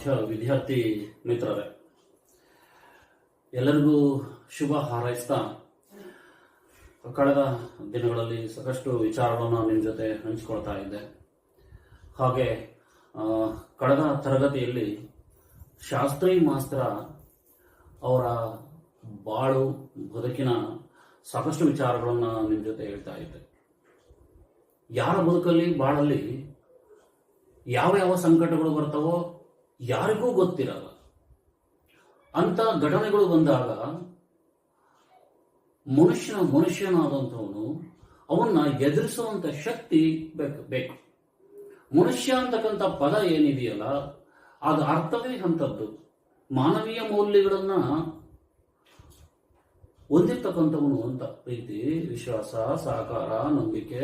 ಮಧ್ಯ ವಿದ್ಯಾರ್ಥಿ ಮಿತ್ರರೇ. ಎಲ್ಲರಿಗೂ ಶುಭ ಹಾರೈಸ್ತಾ ಕಳೆದ ದಿನಗಳಲ್ಲಿ ಸಾಕಷ್ಟು ವಿಚಾರಗಳನ್ನು ನಿಮ್ಮ ಜೊತೆ ಹಂಚಿಕೊಳ್ತಾ ಇದ್ದೆ. ಹಾಗೆ ಕಳೆದ ತರಗತಿಯಲ್ಲಿ ಶಾಸ್ತ್ರಿ ಮಾಸ್ತ್ರ ಅವರ ಬಾಳು, ಬದುಕಿನ ಸಾಕಷ್ಟು ವಿಚಾರಗಳನ್ನು ನಿಮ್ಮ ಜೊತೆ ಹೇಳ್ತಾ ಇದ್ದೆ. ಯಾರ ಬದುಕಲ್ಲಿ, ಬಾಳಲ್ಲಿ ಯಾವ ಯಾವ ಸಂಕಟಗಳು ಬರ್ತಾವೋ ಯಾರಿಗೂ ಗೊತ್ತಿರಲ್ಲ. ಅಂತ ಘಟನೆಗಳು ಬಂದಾಗ ಮನುಷ್ಯನ ಮನುಷ್ಯನಾದಂಥವನು ಅವನ್ನ ಎದುರಿಸುವಂತ ಶಕ್ತಿ ಬೇಕು ಬೇಕು. ಮನುಷ್ಯ ಅಂತಕ್ಕಂಥ ಪದ ಏನಿದೆಯಲ್ಲ ಅದು ಅರ್ಥವೇ ಅಂಥದ್ದು. ಮಾನವೀಯ ಮೌಲ್ಯಗಳನ್ನ ಹೊಂದಿರ್ತಕ್ಕಂಥವನು ಅಂತ. ಪ್ರೀತಿ, ವಿಶ್ವಾಸ, ಸಹಕಾರ, ನಂಬಿಕೆ,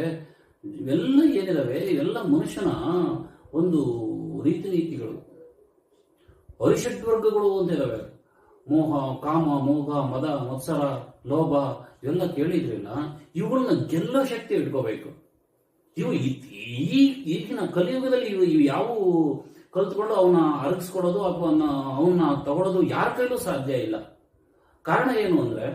ಇವೆಲ್ಲ ಏನಿದಾವೆ? ಇವೆಲ್ಲ ಮನುಷ್ಯನ ಒಂದು ರೀತಿ ನೀತಿಗಳು ವರ್ಗಗಳು ಅಂತ ಇದಾವೆ. ಮೋಹ, ಕಾಮ, ಮೋಹ, ಮದ, ಮತ್ಸರ, ಲೋಭ ಇವೆಲ್ಲ ಕೇಳಿದ್ರಿಂದ ಇವುಗಳನ್ನ ಗೆಲ್ಲೋ ಶಕ್ತಿ ಇಟ್ಕೋಬೇಕು. ಇವು ಈ ಈಗಿನ ಕಲಿಯುಗದಲ್ಲಿ ಇವು ಇವು ಯಾವ ಕಲ್ತ್ಕೊಂಡು ಅವನ್ನ ಅರಗಿಸ್ಕೊಡೋದು ಅಥವಾ ಅವನ್ನ ತಗೊಳ್ಳೋದು ಯಾರ ಕೈಲೂ ಸಾಧ್ಯ ಇಲ್ಲ. ಕಾರಣ ಏನು ಅಂದ್ರೆ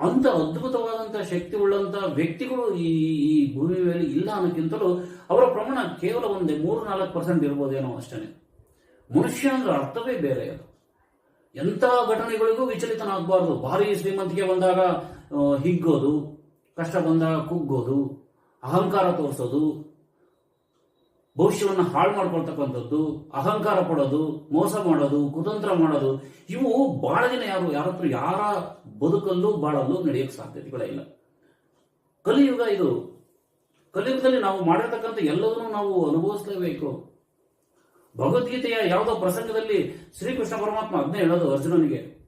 ಅಂತ ಅದ್ಭುತವಾದಂತ ಶಕ್ತಿ ಉಳ್ಳಂತ ವ್ಯಕ್ತಿಗಳು ಈ ಈ ಭೂಮಿ ಮೇಲೆ ಇಲ್ಲ ಅನ್ನೋಕ್ಕಿಂತಲೂ ಅವರ ಪ್ರಮಾಣ ಕೇವಲ ಒಂದೇ ಮೂರು ನಾಲ್ಕು ಪರ್ಸೆಂಟ್ ಇರ್ಬೋದೇನೋ ಅಷ್ಟೇ. ಮನುಷ್ಯ ಅಂದ್ರೆ ಅರ್ಥವೇ ಬೇರೆ ಅದು. ಎಂಥ ಘಟನೆಗಳಿಗೂ ವಿಚಲಿತನಾಗಬಾರ್ದು. ಭಾರಿ ಶ್ರೀಮಂತಿಗೆ ಬಂದಾಗ ಹಿಗ್ಗೋದು, ಕಷ್ಟ ಬಂದಾಗ ಕುಗ್ಗೋದು, ಅಹಂಕಾರ ತೋರಿಸೋದು, ಭವಿಷ್ಯವನ್ನು ಹಾಳು ಮಾಡ್ಕೊಳ್ತಕ್ಕಂಥದ್ದು, ಅಹಂಕಾರ ಪಡೋದು, ಮೋಸ ಮಾಡೋದು, ಕುತಂತ್ರ ಮಾಡೋದು, ಇವು ಬಹಳ ದಿನ ಯಾರು, ಯಾರತ್ರ ಯಾರ ಬದುಕಲ್ಲೂ ಬಾಳಲ್ಲೂ ನಡೆಯಕ್ಕೆ ಸಾಧ್ಯತೆಗಳೇ ಇಲ್ಲ. ಕಲಿಯುಗ ಇದು. ಕಲಿಯುಗದಲ್ಲಿ ನಾವು ಮಾಡಿರ್ತಕ್ಕಂಥ ಎಲ್ಲವನ್ನೂ ನಾವು ಅನುಭವಿಸಲೇಬೇಕು. ಭಗವದ್ಗೀತೆಯ ಯಾವುದೋ ಪ್ರಸಂಗದಲ್ಲಿ ಶ್ರೀಕೃಷ್ಣ ಪರಮಾತ್ಮ ಅದನ್ನೇ ಹೇಳೋದು ಅರ್ಜುನನಿಗೆ.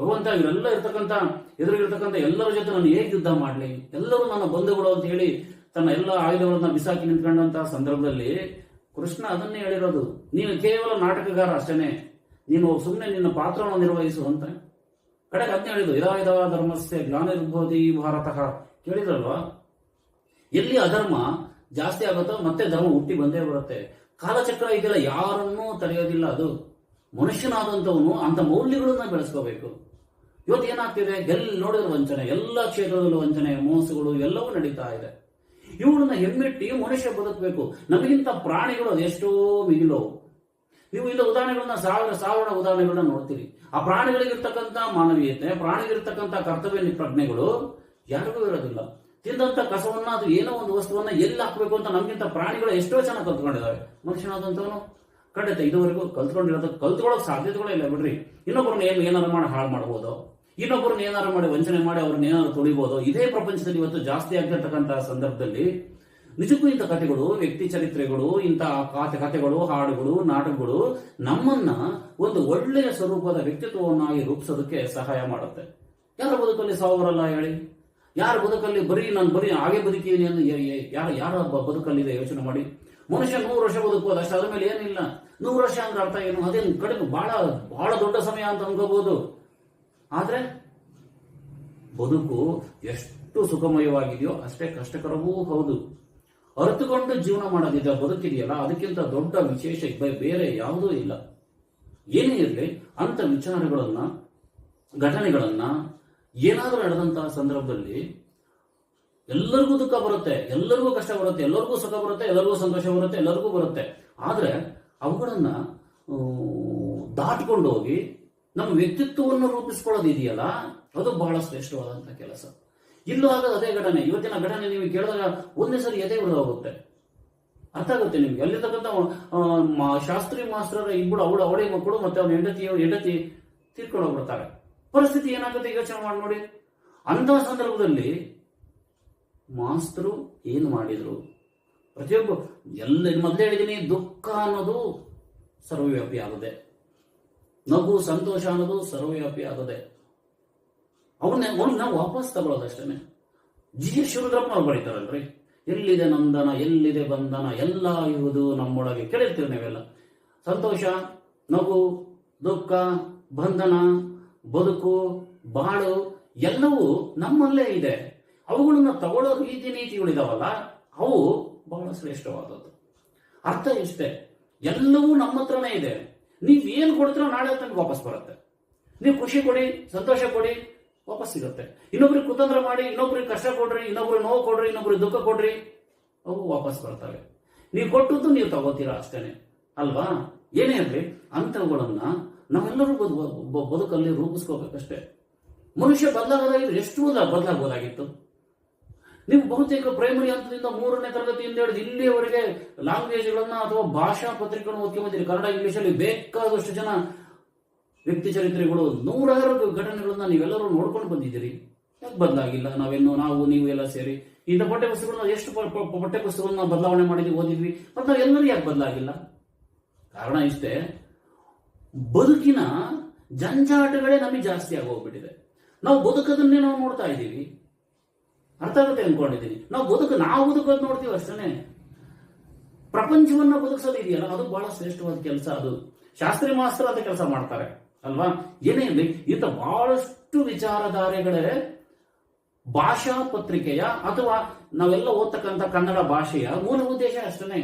ಭಗವಂತ ಇವರೆಲ್ಲ ಇರ್ತಕ್ಕಂಥ, ಎದುರಿಗಿರ್ತಕ್ಕಂಥ ಎಲ್ಲರ ಜೊತೆ ನಾನು ಹೇಗೆ ಯುದ್ಧ ಮಾಡಲಿ? ಎಲ್ಲರೂ ನನ್ನ ಬಂಧುಗಳು ಅಂತ ಹೇಳಿ ತನ್ನ ಎಲ್ಲ ಆಯುಧಗಳನ್ನ ಬಿಸಾಕಿ ನಿಂತ್ಕೊಂಡಂತಹ ಸಂದರ್ಭದಲ್ಲಿ ಕೃಷ್ಣ ಅದನ್ನೇ ಹೇಳಿರೋದು. ನೀನು ಕೇವಲ ನಾಟಕಗಾರ ಅಷ್ಟೇನೆ. ನೀನು ಸುಮ್ಮನೆ ನಿನ್ನ ಪಾತ್ರವನ್ನು ನಿರ್ವಹಿಸು ಅಂತ ಕಡೆಗೆ ಅದನ್ನೇ ಹೇಳಿದ್ರು ಯದಾ ಯದಾ ಧರ್ಮಸ್ಯ ಜ್ಞಾನಿರ್ಭವತಿ ಭಾರತ. ಕೇಳಿದ್ರಲ್ವಾ? ಎಲ್ಲಿ ಅಧರ್ಮ ಜಾಸ್ತಿ ಆಗುತ್ತೋ ಮತ್ತೆ ಧರ್ಮ ಹುಟ್ಟಿ ಬಂದೇ ಬರುತ್ತೆ. ಕಾಲಚಕ್ರ ಇದೆಲ್ಲ ಯಾರನ್ನೂ ತಡೆಯೋದಿಲ್ಲ ಅದು. ಮನುಷ್ಯನಾದಂಥವನು ಅಂಥ ಮೌಲ್ಯಗಳನ್ನ ಬೆಳೆಸ್ಕೋಬೇಕು. ಇವತ್ತು ಏನಾಗ್ತಿದೆ? ಎಲ್ಲಿ ನೋಡಿದ್ರೆ ವಂಚನೆ, ಎಲ್ಲ ಕ್ಷೇತ್ರದಲ್ಲೂ ವಂಚನೆ, ಮೋಸಗಳು ಎಲ್ಲವೂ ನಡೀತಾ ಇದೆ. ಇವುಗಳನ್ನ ಹೆಮ್ಮೆಟ್ಟಿ ಮನುಷ್ಯ ಬದುಕಬೇಕು. ನಮಗಿಂತ ಪ್ರಾಣಿಗಳು ಅದೆಷ್ಟೋ ಮಿಗಿಲು. ನೀವು ಇಲ್ಲ ಉದಾಹರಣೆಗಳನ್ನ ಸಾವಿರ ಸಾವಿರ ಉದಾಹರಣೆಗಳನ್ನ ನೋಡ್ತೀರಿ. ಆ ಪ್ರಾಣಿಗಳಿಗಿರ್ತಕ್ಕಂಥ ಮಾನವೀಯತೆ, ಪ್ರಾಣಿಗಿರ್ತಕ್ಕಂಥ ಕರ್ತವ್ಯ, ಪ್ರಜ್ಞೆಗಳು ಯಾರಿಗೂ ಇರೋದಿಲ್ಲ. ತಿಂದಂತ ಕಸವನ್ನ ಅದು ಏನೋ ಒಂದು ವಸ್ತುವನ್ನ ಎಲ್ಲಿ ಹಾಕ್ಬೇಕು ಅಂತ ನಮ್ಗಿಂತ ಪ್ರಾಣಿಗಳು ಎಷ್ಟೋ ಚೆನ್ನಾಗಿ ಕಲ್ತ್ಕೊಂಡಿದ್ದಾವೆ ಮನುಷ್ಯನಾದಂತವನು ಖಂಡಿತ ಇದುವರೆಗೂ ಕಲ್ತ್ಕೊಂಡಿರೋದು ಕಲ್ತ್ಕೊಳ್ಳೋಕೆ ಸಾಧ್ಯತೆಗಳೇ ಇಲ್ಲ ಬಿಡ್ರಿ. ಇನ್ನೊಬ್ಬರನ್ನ ಏನು ಏನಾರು ಮಾಡಿ ಹಾಳು ಮಾಡ್ಬೋದು? ಇನ್ನೊಬ್ಬರನ್ನ ಏನಾರು ಮಾಡಿ ವಂಚನೆ ಮಾಡಿ ಅವ್ರನ್ನ ಏನಾದ್ರು ತುಳಿಬೋದು? ಇದೇ ಪ್ರಪಂಚದಲ್ಲಿ ಇವತ್ತು ಜಾಸ್ತಿ ಆಗ್ತಿರ್ತಕ್ಕಂತಹ ಸಂದರ್ಭದಲ್ಲಿ ನಿಜಕ್ಕೂ ಇಂಥ ಕಥೆಗಳು, ವ್ಯಕ್ತಿ ಚರಿತ್ರೆಗಳು, ಇಂಥ ಕಾತೆ ಕಥೆಗಳು, ಹಾಡುಗಳು, ನಾಟಕಗಳು ನಮ್ಮನ್ನ ಒಂದು ಒಳ್ಳೆಯ ಸ್ವರೂಪದ ವ್ಯಕ್ತಿತ್ವವನ್ನಾಗಿ ರೂಪಿಸೋದಕ್ಕೆ ಸಹಾಯ ಮಾಡುತ್ತೆ. ಯಾರ ಬದುಕಲ್ಲಿ ಸಾವಿರಲ್ಲ ಹೇಳಿ? ಯಾರ ಬದುಕಲ್ಲಿ ಬರೀ ನಾನು ಬರೀ ಹಾಗೆ ಬದುಕೀನಿ ಅಂತ ಯಾರ ಯಾರ ಬದುಕಲ್ಲಿದೆ ಯೋಚನೆ ಮಾಡಿ? ಮನುಷ್ಯ ನೂರು ವರ್ಷ ಬದುಕಬಹುದು ಅಷ್ಟೇ ಅದ್ರ ಮೇಲೆ ಏನಿಲ್ಲ. ನೂರು ವರ್ಷ ಅಂದ್ರೆ ಅರ್ಥ ಏನು? ಅದೇನು ಕಡಿಮೆ? ಬಹಳ ಬಹಳ ದೊಡ್ಡ ಸಮಯ ಅಂತ ಅನ್ಕೋಬಹುದು ಆದ್ರೆ ಬದುಕು ಎಷ್ಟು ಸುಖಮಯವಾಗಿದೆಯೋ ಅಷ್ಟೇ ಕಷ್ಟಕರವೂ ಹೌದು. ಅರ್ಥಕೊಂಡು ಜೀವನ ಮಾಡೋದಿದೆ, ಬದುಕಿದೆಯಲ್ಲ, ಅದಕ್ಕಿಂತ ದೊಡ್ಡ ವಿಶೇಷ ಬೇರೆ ಯಾವುದೂ ಇಲ್ಲ. ಏನೇ ಇರಲಿ ಅಂತ ವಿಚಾರಗಳನ್ನ, ಘಟನೆಗಳನ್ನ ಏನಾದರೂ ನಡೆದಂತಹ ಸಂದರ್ಭದಲ್ಲಿ ಎಲ್ಲರಿಗೂ ದುಃಖ ಬರುತ್ತೆ, ಎಲ್ಲರಿಗೂ ಕಷ್ಟ ಬರುತ್ತೆ, ಎಲ್ಲರಿಗೂ ಸುಖ ಬರುತ್ತೆ, ಎಲ್ಲರಿಗೂ ಸಂತೋಷ ಬರುತ್ತೆ, ಎಲ್ಲರಿಗೂ ಬರುತ್ತೆ. ಆದರೆ ಅವುಗಳನ್ನ ದಾಟ್ಕೊಂಡು ಹೋಗಿ ನಮ್ಮ ವ್ಯಕ್ತಿತ್ವವನ್ನು ರೂಪಿಸ್ಕೊಳ್ಳೋದಿದೆಯಲ್ಲ, ಅದು ಬಹಳ ಶ್ರೇಷ್ಠವಾದಂತಹ ಕೆಲಸ. ಇಲ್ಲೂ ಆಗದ ಅದೇ ಘಟನೆ. ಇವತ್ತಿನ ಘಟನೆ ನೀವು ಕೇಳಿದಾಗ ಒಂದೇ ಸರಿ ಎದೆ ಹೋಗುತ್ತೆ ಅರ್ಥ ಆಗುತ್ತೆ ನಿಮ್ಗೆ. ಅಲ್ಲಿರ್ತಕ್ಕಂಥ ಶಾಸ್ತ್ರಿ ಮಾಸ್ಟರ್ ಇಬ್ಬರು ಅವಳು ಅವಳಿ ಮಕ್ಕಳು ಮತ್ತೆ ಅವನ ಹೆಂಡತಿ ಹೆಂಡತಿ ತೀರ್ಕೊಂಡು ಹೋಗ್ಬಿಡ್ತಾರೆ. ಪರಿಸ್ಥಿತಿ ಏನಾಗುತ್ತೆ ಯೋಚನೆ ಮಾಡಿ ನೋಡಿ. ಅಂತಹ ಸಂದರ್ಭದಲ್ಲಿ ಮಾಸ್ತರು ಏನು ಮಾಡಿದ್ರು? ಪ್ರತಿಯೊಬ್ಬ, ಎಲ್ಲ ಮೊದಲೇ ಹೇಳಿದ್ದೀನಿ ದುಃಖ ಅನ್ನೋದು ಸರ್ವವ್ಯಾಪಿ ಆಗದೆ ನಗು, ಸಂತೋಷ ಅನ್ನೋದು ಸರ್ವವ್ಯಾಪಿ ಆಗದೆ ಅವನ್ನ ನಾವು ವಾಪಸ್ ತಗೊಳ್ಳೋದಷ್ಟೇನೆ ಜಿ ಎಸ್ ಶಿವರುದ್ರಪ್ಪ ಅವ್ರು ಬರೀತಾರಲ್ರಿ? ಎಲ್ಲಿದೆ ನಂದನ, ಎಲ್ಲಿದೆ ಬಂಧನ, ಎಲ್ಲ ಇರುವುದು ನಮ್ಮೊಳಗೆ. ಕೇಳಿರ್ತೀವಿ ನೀವೆಲ್ಲ. ಸಂತೋಷ, ನಗು, ದುಃಖ, ಬಂಧನ ಬದುಕು, ಬಾಳು ಎಲ್ಲವೂ ನಮ್ಮಲ್ಲೇ ಇದೆ. ಅವುಗಳನ್ನು ತಗೊಳ್ಳೋ ರೀತಿ ನೀತಿಗಳಿದಾವಲ್ಲ ಅವು ಬಹಳ ಶ್ರೇಷ್ಠವಾದದ್ದು. ಅರ್ಥ ಇಷ್ಟೇ, ಎಲ್ಲವೂ ನಮ್ಮ ಹತ್ರನೇ ಇದೆ. ನೀವು ಏನ್ ಕೊಡ್ತೀರೋ ನಾಳೆ ತನಕ ವಾಪಸ್ ಬರುತ್ತೆ. ನೀವು ಖುಷಿ ಕೊಡಿ, ಸಂತೋಷ ಕೊಡಿ, ವಾಪಸ್ ಸಿಗುತ್ತೆ. ಇನ್ನೊಬ್ರಿಗೆ ಕುತಂತ್ರ ಮಾಡಿ, ಇನ್ನೊಬ್ರಿಗೆ ಕಷ್ಟ ಕೊಡ್ರಿ, ಇನ್ನೊಬ್ರಿಗೆ ನೋವು ಕೊಡ್ರಿ, ಇನ್ನೊಬ್ರಿಗೆ ದುಃಖ ಕೊಡ್ರಿ, ಅವು ವಾಪಸ್ ಬರ್ತವೆ. ನೀವು ಕೊಟ್ಟದ್ದು ನೀವು ತಗೋತೀರಾ ಅಷ್ಟೇನೆ. ಅಲ್ವಾ? ಏನೇ ಇರಲಿ, ಅಂಥವುಗಳನ್ನ ನಾವೆಲ್ಲರೂ ಬದುಕಲ್ಲಿ ರೂಪಿಸ್ಕೋಬೇಕಷ್ಟೇ. ಮನುಷ್ಯ ಬದಲಾಗೋದಾಗಿದ್ರೆ ಎಷ್ಟು ಬದಲ- ಬದಲಾಗಬಹುದಾಗಿತ್ತು ನೀವು ಬಹುತೇಕ ಪ್ರೈಮರಿ ಹಂತದಿಂದ ಮೂರನೇ ತರಗತಿಯಿಂದ ಹಿಡಿದು ಇಲ್ಲಿಯವರೆಗೆ ಲ್ಯಾಂಗ್ವೇಜ್ಗಳನ್ನ ಅಥವಾ ಭಾಷಾ ಪತ್ರಿಕೆಗಳನ್ನು ಓದ್ಕೊಂಡ್ಬಂದಿರಿ ಕನ್ನಡ ಇಂಗ್ಲಿಷಲ್ಲಿ ಬೇಕಾದಷ್ಟು ಜನ ವ್ಯಕ್ತಿ ಚರಿತ್ರೆಗಳು, ನೂರಾರು ಘಟನೆಗಳನ್ನ ನೀವೆಲ್ಲರೂ ನೋಡ್ಕೊಂಡು ಬಂದಿದ್ದೀರಿ. ಯಾಕೆ ಬದಲಾಗಿಲ್ಲ. ನಾವೆನ್ನು ನಾವು, ನೀವು ಎಲ್ಲ ಸೇರಿ ಇಂಥ ಪಠ್ಯ ಪುಸ್ತಕಗಳನ್ನ ಎಷ್ಟು ಪಠ್ಯ ಪುಸ್ತಕಗಳನ್ನ ಬದಲಾವಣೆ ಮಾಡಿದ್ವಿ, ಓದಿದ್ವಿ ಮತ್ತೆ ನಾವೆಲ್ಲರೂ ಯಾಕೆ ಬದಲಾಗಿಲ್ಲ? ಕಾರಣ ಇಷ್ಟೇ ಬದುಕಿನ ಜಂಜಾಟಗಳೇ ನಮಗೆ ಜಾಸ್ತಿ ಆಗೋಗ್ಬಿಟ್ಟಿದೆ. ನಾವು ಬದುಕದನ್ನೇ ನಾವು ನೋಡ್ತಾ ಇದ್ದೀವಿ. ಅರ್ಥ ಆಗುತ್ತೆ ಅನ್ಕೊಂಡಿದ್ದೀನಿ. ನಾವು ಬದುಕು, ನಾವು ಬದುಕೋದು ನೋಡ್ತೀವಿ ಅಷ್ಟೇ ಪ್ರಪಂಚವನ್ನ ಬದುಕಿಸೋದು ಇದೆಯಲ್ಲ, ಅದು ಬಹಳ ಶ್ರೇಷ್ಠವಾದ ಕೆಲಸ ಅದು. ಶಾಸ್ತ್ರಿ ಮಾಸ್ತ್ರ ಅಂತ ಕೆಲಸ ಮಾಡ್ತಾರೆ, ಅಲ್ವಾ? ಏನೇ ಇರಲಿ, ಇಂಥ ಬಹಳಷ್ಟು ವಿಚಾರಧಾರೆಗಳೇ ಭಾಷಾ ಪತ್ರಿಕೆಯ ಅಥವಾ ನಾವೆಲ್ಲ ಓದ್ತಕ್ಕಂಥ ಕನ್ನಡ ಭಾಷೆಯ ಮೂಲ ಉದ್ದೇಶ ಅಷ್ಟೇ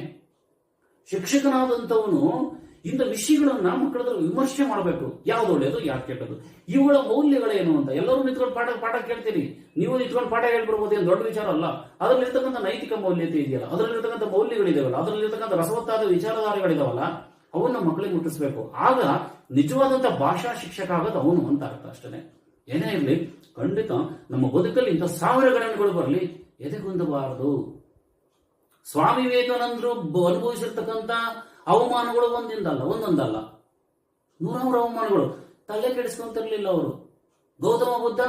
ಶಿಕ್ಷಕನಾದಂಥವನು ಇಂಥ ವಿಷಯಗಳನ್ನು ಮಕ್ಕಳ ವಿಮರ್ಶೆ ಮಾಡಬೇಕು. ಯಾವ್ದು ಒಳ್ಳೆಯದು, ಯಾವ್ದು ಕೆಟ್ಟದ್ದು. ಇವುಗಳ ಮೌಲ್ಯಗಳೇನು ಅಂತ ಎಲ್ಲರೂ ನಿಂತ್ಕೊಂಡು ಪಾಠ ಪಾಠ ಕೇಳ್ತೀನಿ. ನೀವು ನಿಂತ್ಕೊಂಡು ಪಾಠ ಹೇಳ್ಬಿಡ್ಬೋದು, ಏನು ದೊಡ್ಡ ವಿಚಾರ ಅಲ್ಲ. ಅದರಲ್ಲಿರ್ತಕ್ಕಂಥ ನೈತಿಕ ಮೌಲ್ಯತೆ ಇದೆಯಲ್ಲ, ಅದರಲ್ಲಿರ್ತಕ್ಕಂಥ ಮೌಲ್ಯಗಳಿದೆಯಲ್ಲ ಅದರಲ್ಲಿರ್ತಕ್ಕಂಥ ರಸವತ್ತಾದ ವಿಚಾರಧಾರೆಗಳಿದಾವಲ್ಲ, ಅವನ್ನ ಮಕ್ಕಳಿಗೆ ಮುಟ್ಟಿಸ್ಬೇಕು. ಆಗ ನಿಜವಾದಂತ ಭಾಷಾ ಶಿಕ್ಷಕ ಆಗೋದು ಅವನು ಅಂತ ಅರ್ಥ ಅಷ್ಟೇ ಏನೇ ಇರಲಿ, ಖಂಡಿತ ನಮ್ಮ ಬದುಕಲ್ಲಿ ಇಂಥ ಸಾವಿರ ಗಣನೆಗಳು ಬರಲಿ, ಎದೆಗುಂದಬಾರದು? ಸ್ವಾಮಿ ವಿವೇಕಾನಂದರು ಅನುಭವಿಸಿರ್ತಕ್ಕಂಥ ಅವಮಾನಗಳು ಒಂದಿಂದಲ್ಲ, ಒಂದೊಂದಲ್ಲ. ನೂರಾರು ಅವಮಾನಗಳು. ತಲೆ ಕೆಡಿಸ್ಕೊಂತಿರ್ಲಿಲ್ಲ ಅವರು. ಗೌತಮ ಬುದ್ಧ,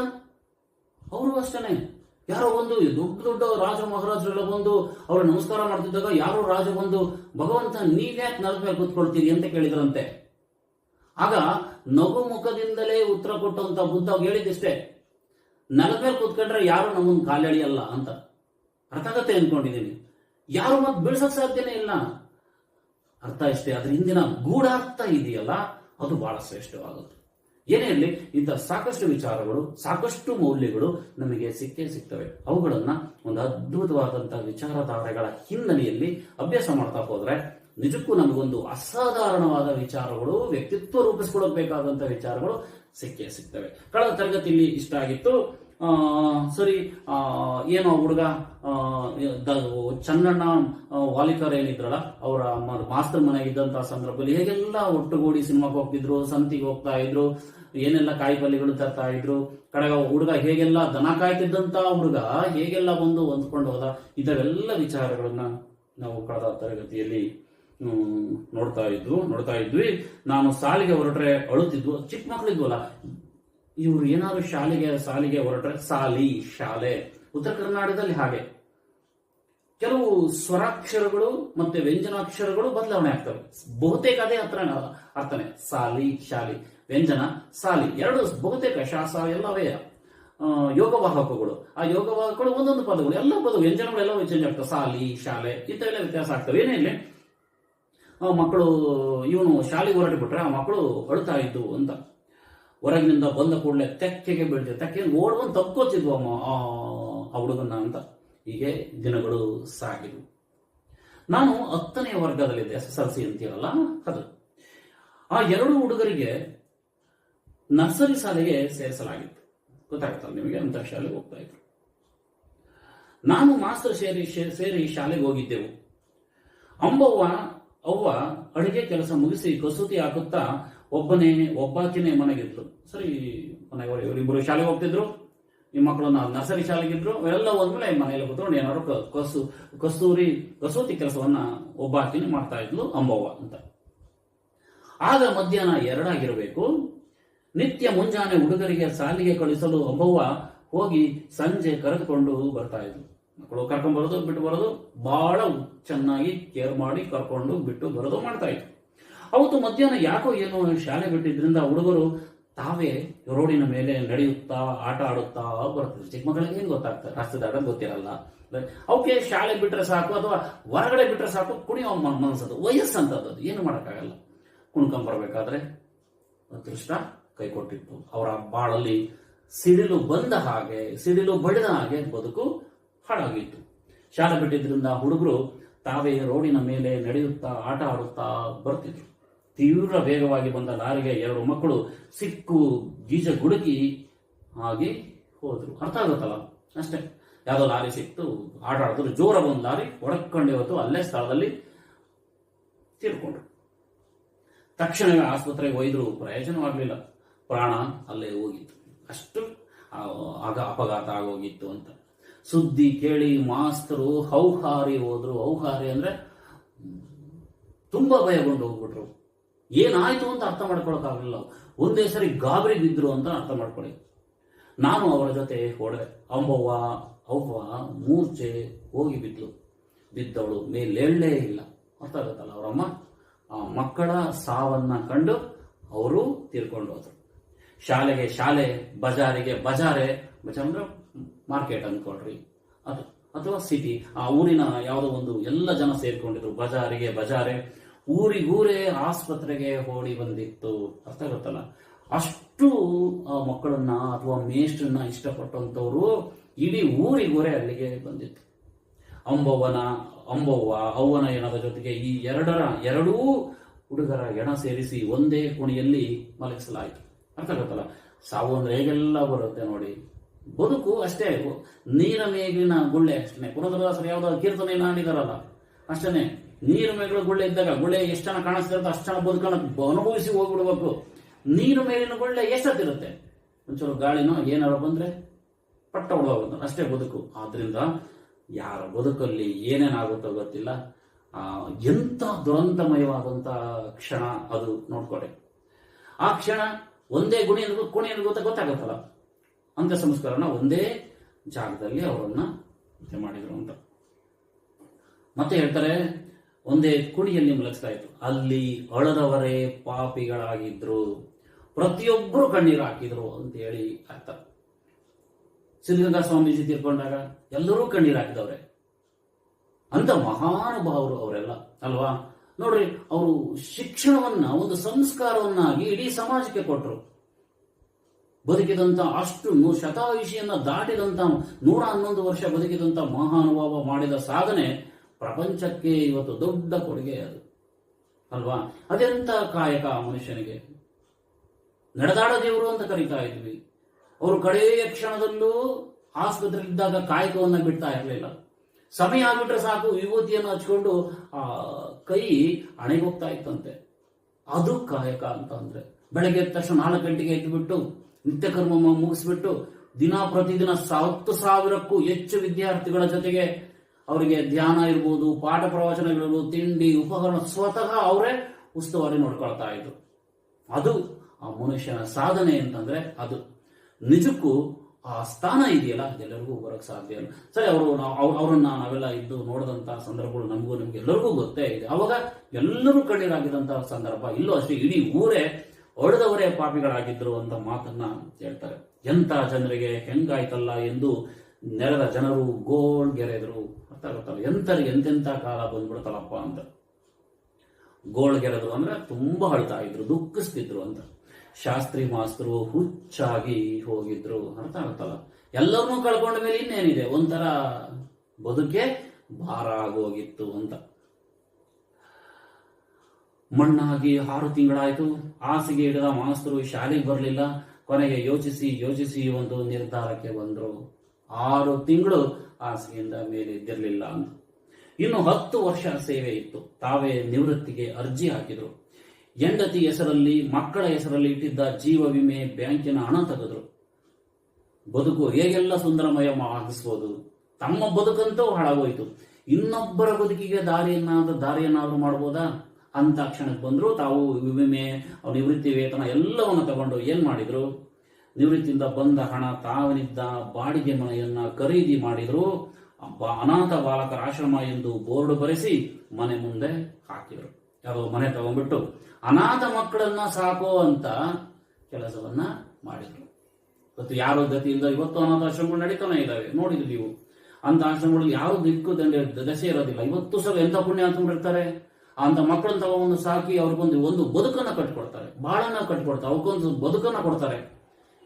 ಅವರು ಅಷ್ಟೇನೆ. ಯಾರೋ ಒಂದು ದೊಡ್ಡ ದೊಡ್ಡ ರಾಜ ಮಹಾರಾಜರೆಲ್ಲ ಬಂದು ಅವರು ನಮಸ್ಕಾರ ಮಾಡ್ತಿದ್ದಾಗ ಯಾರೋ ರಾಜ ಬಂದು, ಭಗವಂತ ನೀವ್ಯಾಕೆ ಮೇಲೆ ಕೂತ್ಕೊಳ್ತೀರಿ? ಅಂತ ಕೇಳಿದ್ರಂತೆ. ಆಗ ನಗು ಮುಖದಿಂದಲೇ ಉತ್ತರ ಕೊಟ್ಟಂತ ಬುದ್ಧ ಹೇಳಿದಿಷ್ಟೇ ಮೇಲೆ ಕೂತ್ಕೊಂಡ್ರೆ ಯಾರು ನಮ್ಮನ್ನು ಕಾಲೆಳೆಯಲ್ಲ ಅಂತ. ಅರ್ಥ ಆಗತ್ತೆ ಅನ್ಕೊಂಡಿದ್ದೀನಿ ಯಾರು ಮತ್ತೆ ಬೀಳ್ಸಕ್ ಸಾಧ್ಯನೇ ಇಲ್ಲ. ಅರ್ಥ ಇಷ್ಟೇ ಅದ್ರ ಹಿಂದಿನ ಗೂಢಾರ್ಥ ಇದೆಯಲ್ಲ, ಅದು ಬಹಳ ಶ್ರೇಷ್ಠವಾಗುತ್ತೆ ಏನೇ ಇರಲಿ, ಇಂಥ ಸಾಕಷ್ಟು ವಿಚಾರಗಳು, ಸಾಕಷ್ಟು ಮೌಲ್ಯಗಳು ನಮಗೆ ಸಿಕ್ಕೇ ಸಿಗ್ತವೆ. ಅವುಗಳನ್ನ ಒಂದು ಅದ್ಭುತವಾದಂತಹ ವಿಚಾರಧಾರೆಗಳ ಹಿನ್ನೆಲೆಯಲ್ಲಿ ಅಭ್ಯಾಸ ಮಾಡ್ತಾ ಹೋದ್ರೆ ನಿಜಕ್ಕೂ ನಮಗೊಂದು ಅಸಾಧಾರಣವಾದ ವಿಚಾರಗಳು, ವ್ಯಕ್ತಿತ್ವ ರೂಪಿಸಿಕೊಳ್ಳಬೇಕಾದಂತಹ ವಿಚಾರಗಳು ಸಿಕ್ಕೇ ಸಿಗ್ತವೆ. ಕಳೆದ ತರಗತಿಯಲ್ಲಿ ಇಷ್ಟ ಆಗಿತ್ತು ಸರಿ ಏನೋ ಹುಡುಗ ಚನ್ನಣ್ಣ ವಾಲಿಕರ್ ಏನಿದ್ರಲ್ಲ, ಅವರ ಮಾಸ್ತರ್ ಮನೆಯಾಗಿದ್ದಂತಹ ಸಂದರ್ಭದಲ್ಲಿ ಹೇಗೆಲ್ಲ ಒಟ್ಟುಗೂಡಿ ಸಿನಿಮಾಗೆ ಹೋಗ್ತಿದ್ರು, ಸಂತಿಗೆ ಹೋಗ್ತಾ ಇದ್ರು, ಏನೆಲ್ಲ ಕಾಯಿ ಪಲ್ಯಗಳು ತರ್ತಾ ಇದ್ರು, ಕಡೆಗ ಹುಡುಗ ಹೇಗೆಲ್ಲ ದನ ಕಾಯ್ತಿದ್ದಂತ ಹುಡುಗ ಹೇಗೆಲ್ಲ ಬಂದು ಹೊಂದ್ಕೊಂಡು ಹೋದ ಇಂಥವೆಲ್ಲ ವಿಚಾರಗಳನ್ನ ನಾವು ಕಳೆದ ತರಗತಿಯಲ್ಲಿ ನೋಡ್ತಾ ಇದ್ವು, ನೋಡ್ತಾ ಇದ್ವಿ. ನಾನು ಸಾಲಿಗೆ ಹೊರಟ್ರೆ ಅಳುತ್ತಿದ್ವು, ಚಿಕ್ಕ ಮಕ್ಕಳಿದ್ವಲ್ಲ ಇವ್ರು ಏನಾದ್ರು ಶಾಲೆಗೆ ಸಾಲಿಗೆ ಹೊರಟ್ರೆ ಸಾಲಿ ಶಾಲೆ. ಉತ್ತರ ಕರ್ನಾಟಕದಲ್ಲಿ ಹಾಗೆ. ಕೆಲವು ಸ್ವರಾಕ್ಷರಗಳು ಮತ್ತೆ ವ್ಯಂಜನಾಕ್ಷರಗಳು ಬದಲಾವಣೆ ಆಗ್ತವೆ. ಬಹುತೇಕ ಅದೇ ಹತ್ರ ಅರ್ಥನೆ. ಸಾಲಿ ಶಾಲಿ ವ್ಯಂಜನ ಸಾಲಿ. ಎರಡು ಬಹುತೇಕ ಶಾಸ ಎಲ್ಲವೇ ಆ, ಯೋಗವಾಹಕಗಳು. ಆ ಯೋಗವಾಹಕಗಳು ಒಂದೊಂದು ಪದಗಳು. ಎಲ್ಲ ಪದಗಳು ವ್ಯಂಜನಗಳು ಎಲ್ಲ ಚೇಂಜ್ ಆಗ್ತವೆ. ಸಾಲಿ ಶಾಲೆ ಇಂಥವೆಲ್ಲ ವ್ಯತ್ಯಾಸ ಆಗ್ತವೆ. ಏನೇ ಇರಲಿ ಮಕ್ಕಳು ಇವನು ಶಾಲೆಗೆ ಹೊರಟು ಬಿಟ್ರೆ ಆ ಮಕ್ಕಳು ಅಳ್ತಾ ಇದ್ದು ಅಂತ. ಹೊರಗಿನಿಂದ ಬಂದ ಕೂಡಲೇ ತೆಕ್ಕೆಗೆ ಬೀಳ್ತಿದ್ದೆ ತೆಕ್ಕೆ ನೋಡ್ಕೊಂಡು ತಪ್ಕೋತಿದ್ವು ಅಮ್ಮ. ಆ ಹುಡುಗನ ಅಂತ. ಹೀಗೆ ದಿನಗಳು ಸಾಗಿದ್ವು. ನಾನು ಹತ್ತನೇ ವರ್ಗದಲ್ಲಿದ್ದೆ, ಎಸ್ ಎಸ್ ಎಲ್ ಸಿ ಅಂತೀರಲ್ಲ ಅದು. ಆ ಎರಡು ಹುಡುಗರಿಗೆ ನರ್ಸರಿ ಶಾಲೆಗೆ ಸೇರಿಸಲಾಗಿತ್ತು. ಗೊತ್ತಾಗುತ್ತಲ್ಲ ನಿಮಗೆ? ಅಂತ ಶಾಲೆಗೆ ಹೋಗ್ತಾ ಇದ್ರು. ನಾನು ಮಾಸ್ಟರ್ ಸೇರಿ ಸೇರಿ ಶಾಲೆಗೆ ಹೋಗಿದ್ದೆವು. ಅಂಬವ್ವ, ಅವ್ವ ಅಡುಗೆ ಕೆಲಸ ಮುಗಿಸಿ ಕಸೂತಿ ಹಾಕುತ್ತಾ ಒಬ್ಬನೇ, ಒಬ್ಬಾಕಿನೇ ಮನೆಗಿದ್ಲು ಸರಿ, ಮನೆಯವರು ಇವರಿಬ್ಬರು ಶಾಲೆಗೆ ಹೋಗ್ತಿದ್ರು. ಈ ಮಕ್ಕಳನ್ನ ನರ್ಸರಿ ಶಾಲೆಗಿದ್ರು ಎಲ್ಲ ಹೋದ್ಮೇಲೆ ಮನೆಯಲ್ಲಿ ಕೂತ್ಕೊಂಡು ಏನಾದ್ರು ಕಸು, ಕಸ್ತೂರಿ, ಕಸೂತಿ ಕೆಲಸವನ್ನ ಒಬ್ಬಾಕಿನೇ ಮಾಡ್ತಾ ಇದ್ಲು ಅಂಬವ್ವ ಅಂತ. ಆಗ ಮಧ್ಯಾಹ್ನ ಎರಡಾಗಿರಬೇಕು. ನಿತ್ಯ ಮುಂಜಾನೆ ಹುಡುಗರಿಗೆ ಸಾಲಿಗೆ ಕಳಿಸಲು ಅಂಬವ್ವ ಹೋಗಿ ಸಂಜೆ ಕರೆದುಕೊಂಡು ಬರ್ತಾ ಇದ್ಲು. ಮಕ್ಕಳು ಕರ್ಕೊಂಡ್ ಬರೋದು, ಬಿಟ್ಟು ಬರೋದು ಬಹಳ ಚೆನ್ನಾಗಿ ಕೇರ್ ಮಾಡಿ ಕರ್ಕೊಂಡು ಬಿಟ್ಟು ಬರೋದು ಮಾಡ್ತಾ ಇದ್ರು ಅವತ್ತು ಮಧ್ಯಾಹ್ನ ಯಾಕೋ ಏನೋ ಶಾಲೆ ಬಿಟ್ಟಿದ್ರಿಂದ ಹುಡುಗರು ತಾವೇ ರೋಡಿನ ಮೇಲೆ ನಡೆಯುತ್ತಾ, ಆಟ ಆಡುತ್ತಾ ಬರ್ತಿದ್ರು ಚಿಕ್ಕ ಮಕ್ಕಳಿಗೆ ಏನು ಗೊತ್ತಾಗ್ತದೆ? ರಸ್ತೆ ಗೊತ್ತಿರಲ್ಲ. ಅವಕ್ಕೆ ಶಾಲೆ ಬಿಟ್ರೆ ಸಾಕು ಅಥವಾ ಹೊರಗಡೆ ಬಿಟ್ರೆ ಸಾಕು, ಕುಣಿಯೋ ಮನಸ್ಸದು, ವಯಸ್ಸಂತದ್ದು ಏನು ಮಾಡೋಕ್ಕಾಗಲ್ಲ. ಕುಣ್ಕೊಂಡ್ ಬರಬೇಕಾದ್ರೆ ಅದೃಷ್ಟ ಕೈ ಕೊಟ್ಟಿತ್ತು ಅವರ ಬಾಳಲ್ಲಿ ಸಿಡಿಲು ಬಂದ ಹಾಗೆ, ಸಿಡಿಲು ಬಡಿದ ಹಾಗೆ ಬದುಕು ಹಾಳಾಗಿತ್ತು. ಶಾಲೆ ಬಿಟ್ಟಿದ್ರಿಂದ ಹುಡುಗರು ತಾವೇ ರೋಡಿನ ಮೇಲೆ ನಡೆಯುತ್ತಾ, ಆಟ ಆಡುತ್ತಾ ಬರ್ತಿದ್ರು ತೀವ್ರ ವೇಗವಾಗಿ ಬಂದ ಲಾರಿಗೆ ಎರಡು ಮಕ್ಕಳು ಸಿಕ್ಕು ಗೀಜ ಗುಡುಕಿ ಹಾಗೆ ಹೋದ್ರು. ಅರ್ಥ ಆಗುತ್ತಲ್ಲ? ಅಷ್ಟೇ. ಯಾವುದೋ ಲಾರಿ ಸಿಕ್ತು ಆಟ ಆಡಿದ್ರು ಜೋರ ಬಂದ ಲಾರಿ ಹೊಡಕೊಂಡೆ ಹೊತ್ತು ಅಲ್ಲೇ ಸ್ಥಳದಲ್ಲಿ ತೀರ್ಕೊಂಡ್ರು. ತಕ್ಷಣವೇ ಆಸ್ಪತ್ರೆಗೆ ಒಯ್ದ್ರು, ಪ್ರಯೋಜನವಾಗಲಿಲ್ಲ. ಪ್ರಾಣ ಅಲ್ಲೇ ಹೋಗಿತ್ತು. ಅಷ್ಟು ಆಗ ಅಪಘಾತ ಆಗೋಗಿತ್ತು ಅಂತ. ಸುದ್ದಿ ಕೇಳಿ ಮಾಸ್ತರು ಹೌಹಾರಿ ಹೋದ್ರು. ಹೌಹಾರಿ ಅಂದ್ರೆ ತುಂಬಾ ಭಯಗೊಂಡು ಹೋಗ್ಬಿಟ್ರು. ಏನಾಯ್ತು ಅಂತ ಅರ್ಥ ಮಾಡ್ಕೊಳಕ್ಕಾಗಲಿಲ್ಲ. ಒಂದೇ ಸರಿ ಗಾಬರಿ ಬಿದ್ರು ಅಂತ ಅರ್ಥ ಮಾಡ್ಕೊಳ್ಳಿ. ನಾನು ಅವರ ಜೊತೆ ಹೊಡೆ, ಅಂಬವ್ವ, ಅವ್ವ, ಮೂರ್ಛೆ ಹೋಗಿ ಬಿದ್ಲು. ಬಿದ್ದವಳು ಮೇಲೇಳಲೇ ಇಲ್ಲ. ಅರ್ಥ ಆಗುತ್ತಲ್ಲ ಅವರಮ್ಮ? ಆ ಮಕ್ಕಳ ಸಾವನ್ನ ಕಂಡು ಅವರು ತೀರ್ಕೊಂಡು ಹೋದ್ರು. ಶಾಲೆಗೆ ಶಾಲೆ, ಬಜಾರಿಗೆ ಬಜಾರೆ ಬಜಾರ್ ಅಂದ್ರೆ ಮಾರ್ಕೆಟ್ ಅಂದ್ಕೊಳ್ರಿ ಅದು, ಅಥವಾ ಸಿಟಿ, ಆ ಊರಿನ ಯಾವುದೋ ಒಂದು ಎಲ್ಲ ಜನ ಸೇರ್ಕೊಂಡಿದ್ರು. ಬಜಾರಿಗೆ ಬಜಾರೆ ಊರಿಗೂರೇ ಆಸ್ಪತ್ರೆಗೆ ಓಡಿ ಬಂದಿತ್ತು. ಅರ್ಥ ಗೊತ್ತಲ್ಲ? ಅಷ್ಟು, ಆ, ಮಕ್ಕಳನ್ನ ಅಥವಾ ಮೇಷ್ಟನ್ನ ಇಷ್ಟಪಟ್ಟಂತವ್ರು ಇಡೀ ಊರಿಗೂರೇ ಅಲ್ಲಿಗೆ ಬಂದಿತ್ತು. ಅಂಬವ್ವನ, ಅಂಬವ್ವ, ಅವ್ವನ ಎಣದ ಜೊತೆಗೆ ಈ ಎರಡರ, ಎರಡೂ ಹುಡುಗರ ಎಣ ಸೇರಿಸಿ ಒಂದೇ ಕೋಣೆಯಲ್ಲಿ ಮಲಗಿಸಲಾಯಿತು. ಅರ್ಥ ಗೊತ್ತಲ್ಲ? ಸಾವು ಅಂದ್ರೆ ಹೇಗೆಲ್ಲ ಬರುತ್ತೆ ನೋಡಿ. ಬದುಕು ಅಷ್ಟೇ ನೀರ ಮೇಗಿನ ಗುಳ್ಳೆ ಅಷ್ಟೇ. ಪುರಂದರದಾಸರು ಯಾವ್ದಾದ್ರು ಕೀರ್ತನೆ ಆಡಿದಾರಲ್ಲ ಅಷ್ಟೇ ನೀರು ಮೇಲೆ ಗುಳ್ಳೆ ಇದ್ದಾಗ ಗುಳ್ಳೆ ಎಷ್ಟು ಜನ ಅಷ್ಟನ ಇರುತ್ತೆ ಅಷ್ಟು ಜನ ಬದುಕನ್ನ ಅನುಭವಿಸಿ ಹೋಗ್ಬಿಡ್ಬೇಕು. ನೀರು ಮೇಲಿನ ಗುಳ್ಳೆ ಎಷ್ಟೊತ್ತಿರುತ್ತೆ? ಒಂಚೂರು ಗಾಳಿನೋ ಏನಾರ ಬಂದ್ರೆ ಪಟ್ಟ ಹೊಡೋಗುತ್ತೆ ಅಷ್ಟೇ ಬದುಕು. ಆದ್ರಿಂದ ಯಾರ ಬದುಕಲ್ಲಿ ಏನೇನಾಗುತ್ತೋ ಗೊತ್ತಿಲ್ಲ. ಆ, ಎಂತ ದುರಂತಮಯವಾದಂತ ಕ್ಷಣ ಅದು ನೋಡ್ಕೊಳ್ಳಿ ಆ ಕ್ಷಣ ಒಂದೇ ಗುಣಿ ಕುಣಿ ಗೊತ್ತ, ಗೊತ್ತಾಗತ್ತಲ್ಲ? ಅಂತ ಸಂಸ್ಕಾರನ ಒಂದೇ ಜಾಗದಲ್ಲಿ ಅವರನ್ನ ಮಾಡಿದ್ರು ಅಂತ. ಮತ್ತೆ ಹೇಳ್ತಾರೆ ಒಂದೇ ಕುಣಿಯಲ್ಲಿ ಮಲಗಿಸ್ತಾ ಇತ್ತು ಅಲ್ಲಿ ಅಳದವರೇ ಪಾಪಿಗಳಾಗಿದ್ರು. ಪ್ರತಿಯೊಬ್ಬರು ಕಣ್ಣೀರು ಹಾಕಿದ್ರು ಅಂತ ಹೇಳಿ ಅರ್ಥ. ಸಿದ್ಧಗಂಗಾ ಸ್ವಾಮೀಜಿ ತೀರ್ಕೊಂಡಾಗ ಎಲ್ಲರೂ ಕಣ್ಣೀರು ಹಾಕಿದವ್ರೆ. ಅಂತ ಮಹಾನುಭಾವರು ಅವರೆಲ್ಲ, ಅಲ್ವಾ? ನೋಡ್ರಿ, ಅವರು ಶಿಕ್ಷಣವನ್ನ, ಒಂದು ಸಂಸ್ಕಾರವನ್ನಾಗಿ ಇಡೀ ಸಮಾಜಕ್ಕೆ ಕೊಟ್ಟರು ಬದುಕಿದಂತ ಅಷ್ಟು ನೂರು ಶತಾಯುಷಿಯನ್ನ ದಾಟಿದಂತ ನೂರ ಹನ್ನೊಂದು ವರ್ಷ ಬದುಕಿದಂತ ಮಹಾನುಭಾವ ಮಾಡಿದ ಸಾಧನೆ ಪ್ರಪಂಚಕ್ಕೆ ಇವತ್ತು ದೊಡ್ಡ ಕೊಡುಗೆ ಅದು. ಅಲ್ವಾ? ಅದೆಂತ ಕಾಯಕ ಮನುಷ್ಯನಿಗೆ? ನಡೆದಾಡ ದೇವರು ಅಂತ ಕರಿತಾ ಇದ್ವಿ. ಅವರು ಕಡೆಯ ಕ್ಷಣದಲ್ಲೂ ಆಸ್ಪತ್ರೆಯಲ್ಲಿದ್ದಾಗ ಕಾಯಕವನ್ನು ಬಿಡ್ತಾ ಇರಲಿಲ್ಲ. ಸಮಯ ಆಗ್ಬಿಟ್ರೆ ಸಾಕು, ವಿಭೂತಿಯನ್ನು ಹಚ್ಕೊಂಡು, ಆ, ಕೈ ಅಣೆಗೋಗ್ತಾ ಇತ್ತಂತೆ. ಅದು ಕಾಯಕ ಅಂತ ಅಂದ್ರೆ, ಬೆಳಗ್ಗೆ ಎದ್ದ ತಕ್ಷಣ ನಾಲ್ಕು ಗಂಟೆಗೆ ಎದ್ದುಬಿಟ್ಟು ನಿತ್ಯಕರ್ಮ ಮುಗಿಸ್ಬಿಟ್ಟು, ದಿನ ಪ್ರತಿದಿನ ಹತ್ತು ಸಾವಿರಕ್ಕೂ ಹೆಚ್ಚು ವಿದ್ಯಾರ್ಥಿಗಳ ಜೊತೆಗೆ ಅವರಿಗೆ ಧ್ಯಾನ ಇರ್ಬೋದು, ಪಾಠ ಪ್ರವಚನಗಳಿರ್ಬೋದು ತಿಂಡಿ, ಉಪಕರಣ ಸ್ವತಃ ಅವರೇ ಉಸ್ತುವಾರಿ ನೋಡ್ಕೊಳ್ತಾ ಇದ್ರು. ಅದು ಆ ಮನುಷ್ಯನ ಸಾಧನೆ ಅಂತಂದ್ರೆ ಅದು. ನಿಜಕ್ಕೂ ಆ ಸ್ಥಾನ ಇದೆಯಲ್ಲ? ಅದೆಲ್ಲರಿಗೂ ಬರಕ್ ಸಾಧ್ಯ ಇಲ್ಲ. ಸರಿ, ಅವರು ಅವರನ್ನ ನಾವೆಲ್ಲ ಇದ್ದು ನೋಡಿದಂತ ಸಂದರ್ಭಗಳು ನಮಗೂ ನಮ್ಗೆ ಎಲ್ಲರಿಗೂ ಗೊತ್ತೇ ಇದೆ. ಅವಾಗ ಎಲ್ಲರೂ ಕಣ್ಣೀರಾಗಿದ್ದಂತಹ ಸಂದರ್ಭ. ಇಲ್ಲೂ ಅಷ್ಟೇ, ಇಡೀ ಊರೇ ಒಡೆದವರೇ ಪಾಪಿಗಳಾಗಿದ್ರು ಅಂತ ಮಾತನ್ನ ಹೇಳ್ತಾರೆ. ಎಂತ ಜನರಿಗೆ ಹೆಂಗಾಯ್ತಲ್ಲ ಎಂದು ನೆಲದ ಜನರು ಗೋಳ್ ಗೆರೆದರು ಅರ್ಥ ಆಗುತ್ತಲ್ಲ ಎಂತರಿಗೆ ಎಂತೆಂಥ ಕಾಲ ಬಂದ್ಬಿಡ್ತಲ್ಲಪ್ಪ ಅಂತ. ಗೋಳ್ಗೆರೆದ್ರು ಅಂದ್ರೆ ತುಂಬಾ ಅಳ್ತಾ ಇದ್ರು, ದುಃಖಿಸ್ತಿದ್ರು ಅಂತ. ಶಾಸ್ತ್ರಿ ಮಾಸ್ತರು ಹುಚ್ಚಾಗಿ ಹೋಗಿದ್ರು, ಅರ್ಥ ಆಗುತ್ತಲ್ಲ? ಎಲ್ಲರನ್ನೂ ಕಳ್ಕೊಂಡ ಮೇಲೆ ಇನ್ನೇನಿದೆ? ಒಂಥರ ಬದುಕೆ ಭಾರ ಆಗೋಗಿತ್ತು ಅಂತ. ಮಣ್ಣಾಗಿ ಆರು ತಿಂಗಳಾಯ್ತು, ಹಾಸಿಗೆ ಹಿಡಿದ ಮಾಸ್ತರು ಶಾಲೆಗೆ ಬರಲಿಲ್ಲ, ಕೊನೆಗೆ ಯೋಚಿಸಿ ಯೋಚಿಸಿ ಒಂದು ನಿರ್ಧಾರಕ್ಕೆ ಬಂದ್ರು. ಆರು ತಿಂಗಳು ಹಾಸಿಗೆಯಿಂದ ಮೇಲೆ ಇದ್ದಿರಲಿಲ್ಲ ಅಂತ ಇನ್ನು ಹತ್ತು ವರ್ಷ ಸೇವೆ ಇತ್ತು. ತಾವೇ ನಿವೃತ್ತಿಗೆ ಅರ್ಜಿ ಹಾಕಿದ್ರು. ಹೆಂಡತಿ ಹೆಸರಲ್ಲಿ, ಮಕ್ಕಳ ಹೆಸರಲ್ಲಿ ಇಟ್ಟಿದ್ದ ಜೀವ ವಿಮೆ ಬ್ಯಾಂಕಿನ ಹಣ ತೆಗೆದ್ರು. ಬದುಕು ಹೇಗೆಲ್ಲ ಸುಂದರಮಯ ಆಗಿಸ್ಬೋದು ತಮ್ಮ ಬದುಕಂತೂ ಹಾಳಾಗೋಯ್ತು. ಇನ್ನೊಬ್ಬರ ಬದುಕಿಗೆ ದಾರಿಯನ್ನಾದ, ದಾರಿಯನ್ನಾದ್ರೂ ಮಾಡ್ಬೋದಾ? ಅಂತ ಕ್ಷಣಕ್ಕೆ ಬಂದ್ರು. ತಾವು ವಿಮೆ, ನಿವೃತ್ತಿ ವೇತನ ಎಲ್ಲವನ್ನು ತಗೊಂಡು ಏನ್ ಮಾಡಿದ್ರು? ನಿವೃತ್ತಿಯಿಂದ ಬಂದ ಹಣ ತಾವನಿದ್ದ ಬಾಡಿಗೆ ಮನೆಯನ್ನ ಖರೀದಿ ಮಾಡಿದ್ರು ಅನಾಥ ಬಾಲಕರ ಆಶ್ರಮ ಎಂದು ಬೋರ್ಡ್ ಬರೆಸಿ ಮನೆ ಮುಂದೆ ಹಾಕಿದರು. ಯಾವುದೋ ಮನೆ ತಗೊಂಡ್ಬಿಟ್ಟು, ಅನಾಥ ಮಕ್ಕಳನ್ನ ಸಾಕೋ ಅಂತ ಕೆಲಸವನ್ನ ಮಾಡಿದ್ರು. ಇವತ್ತು ಯಾರೋ ಗತಿಯಿಂದ ಇವತ್ತು ಅನಾಥ ಆಶ್ರಮಗಳು ನಡೀತಾನೆ ಇದ್ದಾವೆ? ನೋಡಿದ್ರಿ ನೀವು. ಅಂತ ಆಶ್ರಮಗಳು ಯಾರು ದಿಕ್ಕು ದಶೆ ಇರೋದಿಲ್ಲ. ಇವತ್ತು ಸಹ ಎಂತ ಪುಣ್ಯ ಅಂತ ಇರ್ತಾರೆ ಅಂತ ಮಕ್ಕಳನ್ನ ತಗೊಂಡು ಸಾಕಿ ಅವ್ರಿಗೊಂದು ಒಂದು ಬದುಕನ್ನ ಕಟ್ಕೊಡ್ತಾರೆ. ಬಾಳನ್ನ ಕಟ್ಕೊಡ್ತಾರೆ. ಅವಕ್ಕೊಂದು ಬದುಕನ್ನ ಕೊಡ್ತಾರೆ.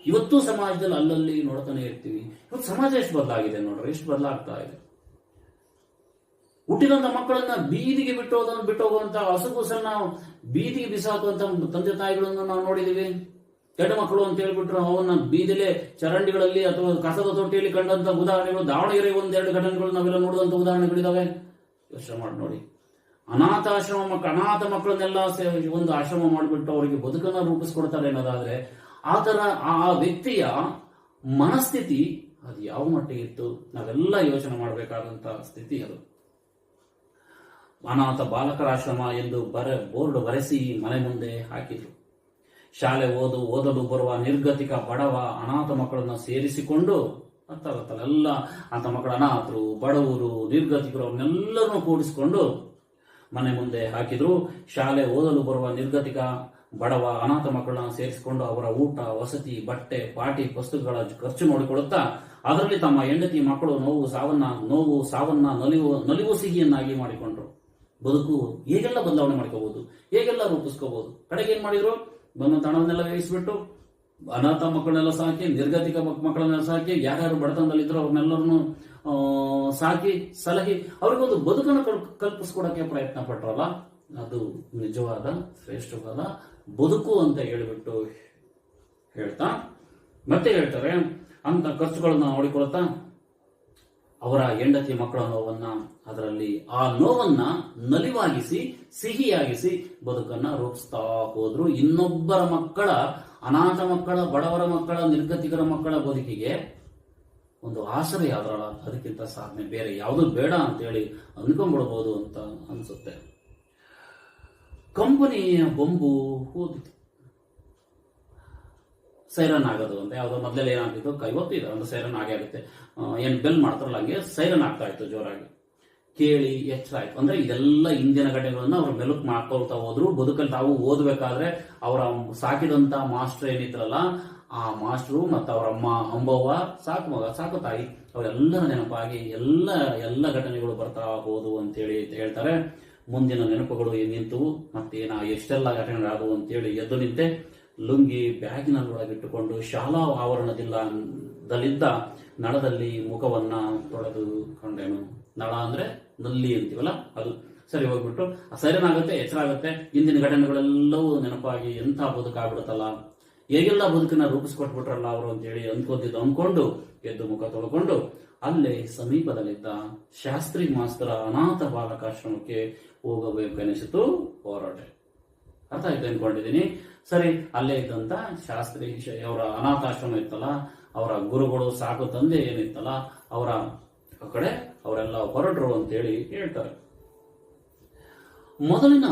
ಇವತ್ತು ಸಮಾಜದಲ್ಲಿ ಅಲ್ಲಲ್ಲಿ ನೋಡ್ತಾನೆ ಇರ್ತೀವಿ. ಇವತ್ತು ಸಮಾಜ ಎಷ್ಟು ಬದಲಾಗಿದೆ ನೋಡ್ರಿ, ಎಷ್ಟು ಬದಲಾಗ್ತಾ ಇದೆ? ಹುಟ್ಟಿದಂತ ಮಕ್ಕಳನ್ನ ಬೀದಿಗೆ ಬಿಟ್ಟೋದನ್ನು ಬಿಟ್ಟೋಗುವಂತ ಹಸುಗೂಸನ್ನ ಬೀದಿಗೆ ಬಿಸಾಕುವಂತ ತಂದೆ ತಾಯಿಗಳನ್ನು ನಾವು ನೋಡಿದೀವಿ. ಕೆಟ್ಟ ಮಕ್ಕಳು ಅಂತ ಹೇಳ್ಬಿಟ್ರು ಅವನ್ನ ಬೀದಿಲೆ ಚರಂಡಿಗಳಲ್ಲಿ ಅಥವಾ ಕಸದ ತೊಟ್ಟಿಯಲ್ಲಿ ಕಂಡಂತ ಉದಾಹರಣೆಗಳು, ದಾವಣಗೆರೆ ಒಂದೆರಡು ಘಟನೆಗಳು ನಾವೆಲ್ಲ ನೋಡಿದಂತ ಉದಾಹರಣೆಗಳಿದಾವೆ. ಯೋಚನೆ ಮಾಡಿ ನೋಡಿ. ಅನಾಥಾಶ್ರಮ ಮಕ್ಕಳು ಅನಾಥ ಮಕ್ಕಳನ್ನೆಲ್ಲ ಒಂದು ಆಶ್ರಮ ಮಾಡಿಬಿಟ್ಟು ಅವರಿಗೆ ಬದುಕನ್ನ ರೂಪಿಸ್ಕೊಡ್ತಾರೆ ಅನ್ನೋದಾದ್ರೆ ಆ ತರ ಆ ವ್ಯಕ್ತಿಯ ಮನಸ್ಥಿತಿ ಅದು ಯಾವ ಮಟ್ಟಿಗೆ ಇತ್ತು? ನಾವೆಲ್ಲ ಯೋಚನೆ ಮಾಡಬೇಕಾದಂತಹ ಸ್ಥಿತಿ ಅದು. ಅನಾಥ ಬಾಲಕರಾಶ್ರಮ ಎಂದು ಬರ, ಬೋರ್ಡ್ ಬರೆಸಿ ಮನೆ ಮುಂದೆ ಹಾಕಿದ್ರು. ಶಾಲೆ ಓದು, ಓದಲು ಬರುವ ನಿರ್ಗತಿಕ ಬಡವ ಅನಾಥ ಮಕ್ಕಳನ್ನು ಸೇರಿಸಿಕೊಂಡು ಎಲ್ಲ ಅಂತ ಮಕ್ಕಳ ಅನಾಥರು, ಬಡವರು, ನಿರ್ಗತಿಕರು ಅವನ್ನೆಲ್ಲರನ್ನು ಕೂಡಿಸಿಕೊಂಡು ಮನೆ ಮುಂದೆ ಹಾಕಿದ್ರು. ಶಾಲೆ ಓದಲು ಬರುವ ನಿರ್ಗತಿಕ ಬಡವ ಅನಾಥ ಮಕ್ಕಳನ್ನ ಸೇರಿಸಿಕೊಂಡು ಅವರ ಊಟ, ವಸತಿ, ಬಟ್ಟೆ, ಪಾಟಿ, ವಸ್ತುಗಳ ಖರ್ಚು ನೋಡಿಕೊಳ್ಳುತ್ತಾ ಅದರಲ್ಲಿ ತಮ್ಮ ಹೆಂಡತಿ ಮಕ್ಕಳು ನೋವು ಸಾವನ್ನ ನೋವು ಸಾವನ್ನ, ನಲಿವು ನಲಿವು ಸಿಹಿಯನ್ನಾಗಿ ಮಾಡಿಕೊಂಡ್ರು. ಬದುಕು ಹೇಗೆಲ್ಲ ಬದಲಾವಣೆ ಮಾಡ್ಕೋಬಹುದು? ಹೇಗೆಲ್ಲ ರೂಪಿಸ್ಕೋಬಹುದು? ಕಡೆಗೆ ಏನ್ ಮಾಡಿದ್ರು? ಬಂದಂತ ಹಣವನ್ನೆಲ್ಲ ವ್ಯಯಿಸ್ಬಿಟ್ಟು ಅನಾಥ ಮಕ್ಕಳನ್ನೆಲ್ಲ ಸಾಕಿ, ನಿರ್ಗತಿಕ ಮಕ್- ಮಕ್ಕಳನ್ನೆಲ್ಲ ಸಾಕಿ, ಯಾರ್ಯಾರು ಬಡತನದಲ್ಲಿದ್ರು ಅವ್ರನ್ನೆಲ್ಲರನ್ನು ಸಾಕಿ, ಸಲಹಿ, ಅವ್ರಿಗೊಂದು ಬದುಕನ್ನು ಕಲ್- ಕಲ್ಪಿಸ್ಕೊಡಕ್ಕೆ ಪ್ರಯತ್ನ ಪಟ್ರಲ್ಲ ಅದು ನಿಜವಾದ, ಶ್ರೇಷ್ಠವಾದ ಬದುಕು ಅಂತ ಹೇಳಿಬಿಟ್ಟು ಹೇಳ್ತಾ, ಮತ್ತೆ ಹೇಳ್ತಾರೆ ಅಂತ ಖರ್ಚುಗಳನ್ನ ನೋಡಿಕೊಳ್ತಾ, ಅವರ ಹೆಂಡತಿ ಮಕ್ಕಳ ನೋವನ್ನ, ಅದರಲ್ಲಿ ಆ ನೋವನ್ನ ನಲಿವಾಗಿಸಿ, ಸಿಹಿಯಾಗಿಸಿ ಬದುಕನ್ನ ರೂಪಿಸ್ತಾ ಹೋದ್ರು. ಇನ್ನೊಬ್ಬರ ಮಕ್ಕಳ, ಅನಾಥ ಮಕ್ಕಳ, ಬಡವರ ಮಕ್ಕಳ, ನಿರ್ಗತಿಕರ ಮಕ್ಕಳ ಬದುಕಿಗೆ ಒಂದು ಆಸರೆ ಆದ್ರಲ್ಲ, ಅದಕ್ಕಿಂತ ಸಾಧನೆ ಬೇರೆ ಯಾವುದು ಬೇಡ ಅಂತೇಳಿ ಅಂದ್ಕೊಂಡ್ಬಿಡ್ಬೋದು ಅಂತ ಅನ್ಸುತ್ತೆ. ಕಂಪನಿಯ ಬೊಂಬು ಹೋದಿತು ಸೈರನ್ ಆಗೋದು ಅಂತ ಯಾವುದೋ ಮೊದಲೇ ಏನಾಗ್ತಿತ್ತು? ಕೈವತ್ತು ಇದೆ, ಒಂದು ಸೈರನ್ ಆಗೇ ಆಗುತ್ತೆ. ಏನು ಏನ್ ಬೆಲ್ ಮಾಡ್ತಾರಲ್ಲ ಹಂಗೆ, ಸೈರನ್ ಆಗ್ತಾ ಇತ್ತು ಜೋರಾಗಿ. ಕೇಳಿ ಎಚ್ಚರ ಆಯ್ತು. ಅಂದ್ರೆ ಇದೆಲ್ಲ ಇಂದಿನ ಘಟನೆಗಳನ್ನ ಅವ್ರು ಮೆಲುಕು ಮಾಡ್ಕೊಳ್ತಾ ಹೋದ್ರು. ಬದುಕಲ್ಲಿ ತಾವು ಓದಬೇಕಾದ್ರೆ ಅವರ ಸಾಕಿದಂತ ಮಾಸ್ಟರ್ ಏನಿದ್ರಲ್ಲ, ಆ ಮಾಸ್ಟ್ರು ಮತ್ತು ಅವರ ಅಮ್ಮ ಅಂಬವ್ವ, ಸಾಕು ಮಗ, ಸಾಕು ತಾಯಿ, ಅವರೆಲ್ಲರ ನೆನಪಾಗಿ ಎಲ್ಲ ಎಲ್ಲ ಘಟನೆಗಳು ಬರ್ತಾ ಹೋದು ಅಂತೇಳಿ ಹೇಳ್ತಾರೆ. ಮುಂದಿನ ನೆನಪುಗಳು ನಿಂತು ಮತ್ತೇನ ಎಷ್ಟೆಲ್ಲ ಘಟನೆಗಳಾದವು ಅಂತೇಳಿ ಎದ್ದು ನಿಂತೆ ಲುಂಗಿ ಬ್ಯಾಗಿನಲ್ಲೊಳಗಿಟ್ಟುಕೊಂಡು ಶಾಲಾ ಆವರಣದಿಂದಲಿದ್ದ ನಳದಲ್ಲಿ ಮುಖವನ್ನ ತೊಳೆದು ಕೊಂಡೆನು ನಳ ಅಂದ್ರೆ ನಲ್ಲಿ ಅಂತೀವಲ್ಲ ಅದು. ಸರಿ ಹೋಗ್ಬಿಟ್ಟು ಸರಿನಾಗುತ್ತೆ ಆಗುತ್ತೆ ಎಚ್ಚರಾಗುತ್ತೆ, ಇಂದಿನ ಘಟನೆಗಳೆಲ್ಲವೂ ನೆನಪಾಗಿ ಎಂಥ ಬದುಕಾಗ್ಬಿಡುತ್ತಲ್ಲ. ಹೇಗೆಲ್ಲ ಬದುಕನ್ನ ರೂಪಿಸ್ಕೊಟ್ಬಿಟ್ರಲ್ಲ ಅವರು ಅಂತೇಳಿ ಅಂದ್ಕೊಂಡಿದ್ದು ಅಂದ್ಕೊಂಡು ಎದ್ದು ಮುಖ ತೊಳ್ಕೊಂಡು ಅಲ್ಲೇ ಸಮೀಪದಲ್ಲಿದ್ದ ಶಾಸ್ತ್ರಿ ಮಾಸ್ತರ ಅನಾಥ ಬಾಲಕಾಶ್ರಮಕ್ಕೆ ಹೋಗಬೇಕೆನಿಸಿತು ಹೋರಾಟ. ಅರ್ಥ ಆಯ್ತು ಅನ್ಕೊಂಡಿದ್ದೀನಿ? ಸರಿ, ಅಲ್ಲೇ ಇದ್ದಂತ ಶಾಸ್ತ್ರಿ ಅವರ ಅನಾಥಾಶ್ರಮ ಇತ್ತಲ್ಲ, ಅವರ ಗುರುಗಳು, ಸಾಕು ತಂದೆ ಏನಿತ್ತಲ್ಲ, ಅವರ ಕಡೆ ಅವರೆಲ್ಲ ಹೊರಟರು ಅಂತೇಳಿ ಹೇಳ್ತಾರೆ. ಮೊದಲಿನ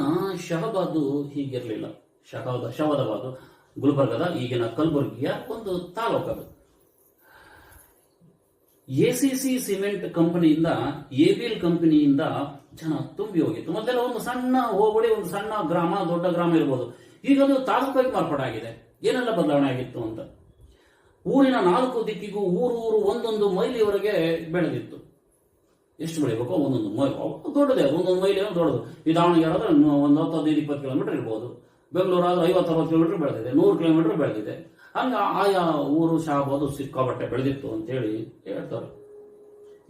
ಶಹಬಾದು ಹೀಗಿರಲಿಲ್ಲ. ಶಹದ ಶವದಬಾದು ಗುಲ್ಬರ್ಗದ ಈಗಿನ ಕಲಬುರಗಿಯ ಒಂದು ತಾಲೂಕು ಅದು ಎಸಿಸಿ ಸಿಮೆಂಟ್ ಕಂಪನಿಯಿಂದ ಎಬಿಎಲ್ ಕಂಪನಿಯಿಂದ ಜನ ತುಂಬಿ ಹೋಗಿತ್ತು. ಮೊದಲೆಲ್ಲ ಒಂದು ಸಣ್ಣ ಹೋಬಳಿ, ಒಂದು ಸಣ್ಣ ಗ್ರಾಮ, ದೊಡ್ಡ ಗ್ರಾಮ ಇರ್ಬೋದು. ಈಗ ಅದು ತಾಲೂಕಾಗಿ ಮಾರ್ಪಾಡಾಗಿದೆ ಏನೆಲ್ಲ ಬದಲಾವಣೆ ಆಗಿತ್ತು ಅಂತ? ಊರಿನ ನಾಲ್ಕು ದಿಕ್ಕಿಗೂ ಊರು ಊರು ಒಂದೊಂದು ಮೈಲಿವರೆಗೆ ಬೆಳೆದಿತ್ತು. ಎಷ್ಟು ಬೆಳಿಬೇಕು ಒಂದೊಂದು ಮೈಲ್. ದೊಡ್ಡದೇ, ಒಂದೊಂದು ಮೈಲಿ ದೊಡ್ಡದು. ಈ ದಾವಣಗೆರೆ ಆದ್ರೆ ಒಂದು ಹತ್ತು ಹದಿನೈದು, ಇಪ್ಪತ್ತು ಕಿಲೋಮೀಟರ್ ಇರ್ಬೋದು. ಬೆಂಗಳೂರು ಆದ್ರೆ ಐವತ್ತು, ಅರವತ್ತು ಕಿಲೋಮೀಟರ್ ಬೆಳೆದಿದೆ. ನೂರು ಕಿಲೋಮೀಟರ್ ಬೆಳೆದಿದೆ. ಹಂಗ ಆಯಾ ಊರು ಶಾಬಾದು ಸಿಕ್ಕಾಬಟ್ಟೆ ಬೆಳೆದಿತ್ತು ಅಂತೇಳಿ ಹೇಳ್ತಾರೆ.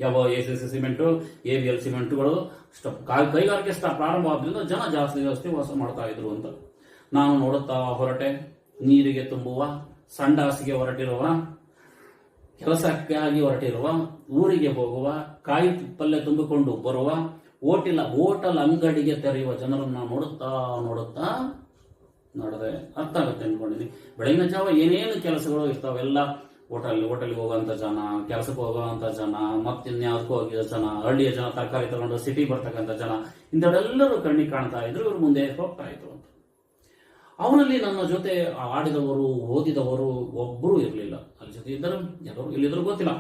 ಯಾವ S S cement, A B L ಸಿಮೆಂಟ್ಗಳು ಕೈಗಾರಿಕೆ ಪ್ರಾರಂಭ ಆದ್ರಿಂದ ಜನ ಜಾಸ್ತಿ ಜಾಸ್ತಿ ವಾಸ ಮಾಡ್ತಾ ಇದ್ರು ಅಂತ. ನಾನು ನೋಡುತ್ತಾ ಹೊರಟೆ, ನೀರಿಗೆ ತುಂಬುವ, ಸಂಡಾಸಿಗೆ ಹೊರಟಿರುವ ಕೆಲಸಕ್ಕಾಗಿ ಹೊರಟಿರುವ, ಊರಿಗೆ ಹೋಗುವ, ಕಾಯಿ ಪಲ್ಯ ತುಂಬಿಕೊಂಡು ಬರುವ ಹೋಟೆಲ್ ಹೋಟೆಲ್ ಅಂಗಡಿಗೆ ತೆರೆಯುವ ಜನರನ್ನು ನೋಡುತ್ತಾ ನೋಡುತ್ತಾ ನೋಡದೆ ಅರ್ಥ ಆಗುತ್ತೆ ಅನ್ಕೊಂಡಿದ್ದೀನಿ. ಬೆಳಗಿನ ಜಾವ ಏನೇನು ಕೆಲಸಗಳು ಇರ್ತಾವೆಲ್ಲ ಹೋಟೆಲ್, ಹೋಟೆಲ್ಗೆ ಹೋಗುವಂತ ಜನ, ಕೆಲಸಕ್ಕೆ ಹೋಗುವಂತ ಜನ ಮತ್ತಿನ್ಯಾವುದಕ್ಕೂ ಹೋಗಿದ ಜನ, ಹಳ್ಳಿಯ ಜನ, ತರಕಾರಿ ತಗೊಂಡು ಸಿಟಿ ಬರ್ತಕ್ಕಂಥ ಜನ, ಇಂಥವರೆಲ್ಲರೂ ಕಣ್ಣಿಗೆ ಕಾಣ್ತಾ ಇದ್ರು, ಇವ್ರು ಮುಂದೆ ಹೋಗ್ತಾ ಇದ್ರು ಅಂತ. ಅವರಲ್ಲಿ ನನ್ನ ಜೊತೆ ಆಡಿದವರು, ಓದಿದವರು ಒಬ್ಬರೂ ಇರಲಿಲ್ಲ. ಅಲ್ಲಿ ಜೊತೆ ಇದ್ದರು ಎಲ್ಲರೂ ಇಲ್ಲಿದ್ರು ಗೊತ್ತಿಲ್ಲ.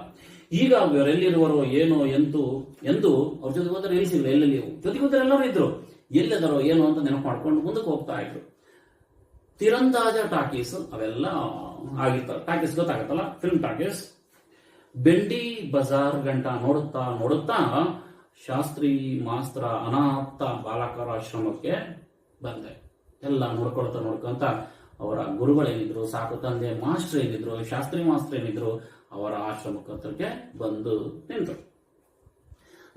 ಈಗ ಅವರೆಲ್ಲಿರುವರೋ ಏನೋ ಎಂತು, ಎಂದು ಅವ್ರ ಜೊತೆ ಹೋದ್ರೆ ಎಲ್ಲಿ ಸಿಗಲ್ಲ ಎಲ್ಲೆಲ್ಲಿ ಜೊತೆಗೆ ಹೋದ್ರೆ ಎಲ್ಲರೂ ಇದ್ರು. ಎಲ್ಲಿದ್ದಾರೋ ಏನೋ ಅಂತ ನೆನಪು ಮಾಡ್ಕೊಂಡು ಮುಂದಕ್ಕೆ ಹೋಗ್ತಾ ಇದ್ರು. ತಿರಂದಾಜ ಟಾಕೀಸ್, ಅವೆಲ್ಲ ಆಗಿತ್ತ ಟಾಕೀಸ್ ಗೊತ್ತಾಗತ್ತಲ್ಲ? Film talkies. ಬೆಂಡಿ ಬಜಾರ್ ಗಂಟ ನೋಡುತ್ತಾ ನೋಡುತ್ತಾ ಶಾಸ್ತ್ರಿ ಮಾಸ್ತ್ರ ಅನಾಥ ಬಾಲಕರ ಆಶ್ರಮಕ್ಕೆ ಬಂದೆ. ಎಲ್ಲ ನೋಡ್ಕೊಳ್ತಾ ನೋಡ್ಕೊಂತ ಅವರ ಗುರುಗಳೇನಿದ್ರು, ಸಾಕು ತಂದೆ ಮಾಸ್ಟರ್ ಏನಿದ್ರು ಶಾಸ್ತ್ರಿ ಮಾಸ್ತ್ರ ಏನಿದ್ರು ಅವರ ಆಶ್ರಮಕ್ಕೆ ಬಂದು ನಿಂತರು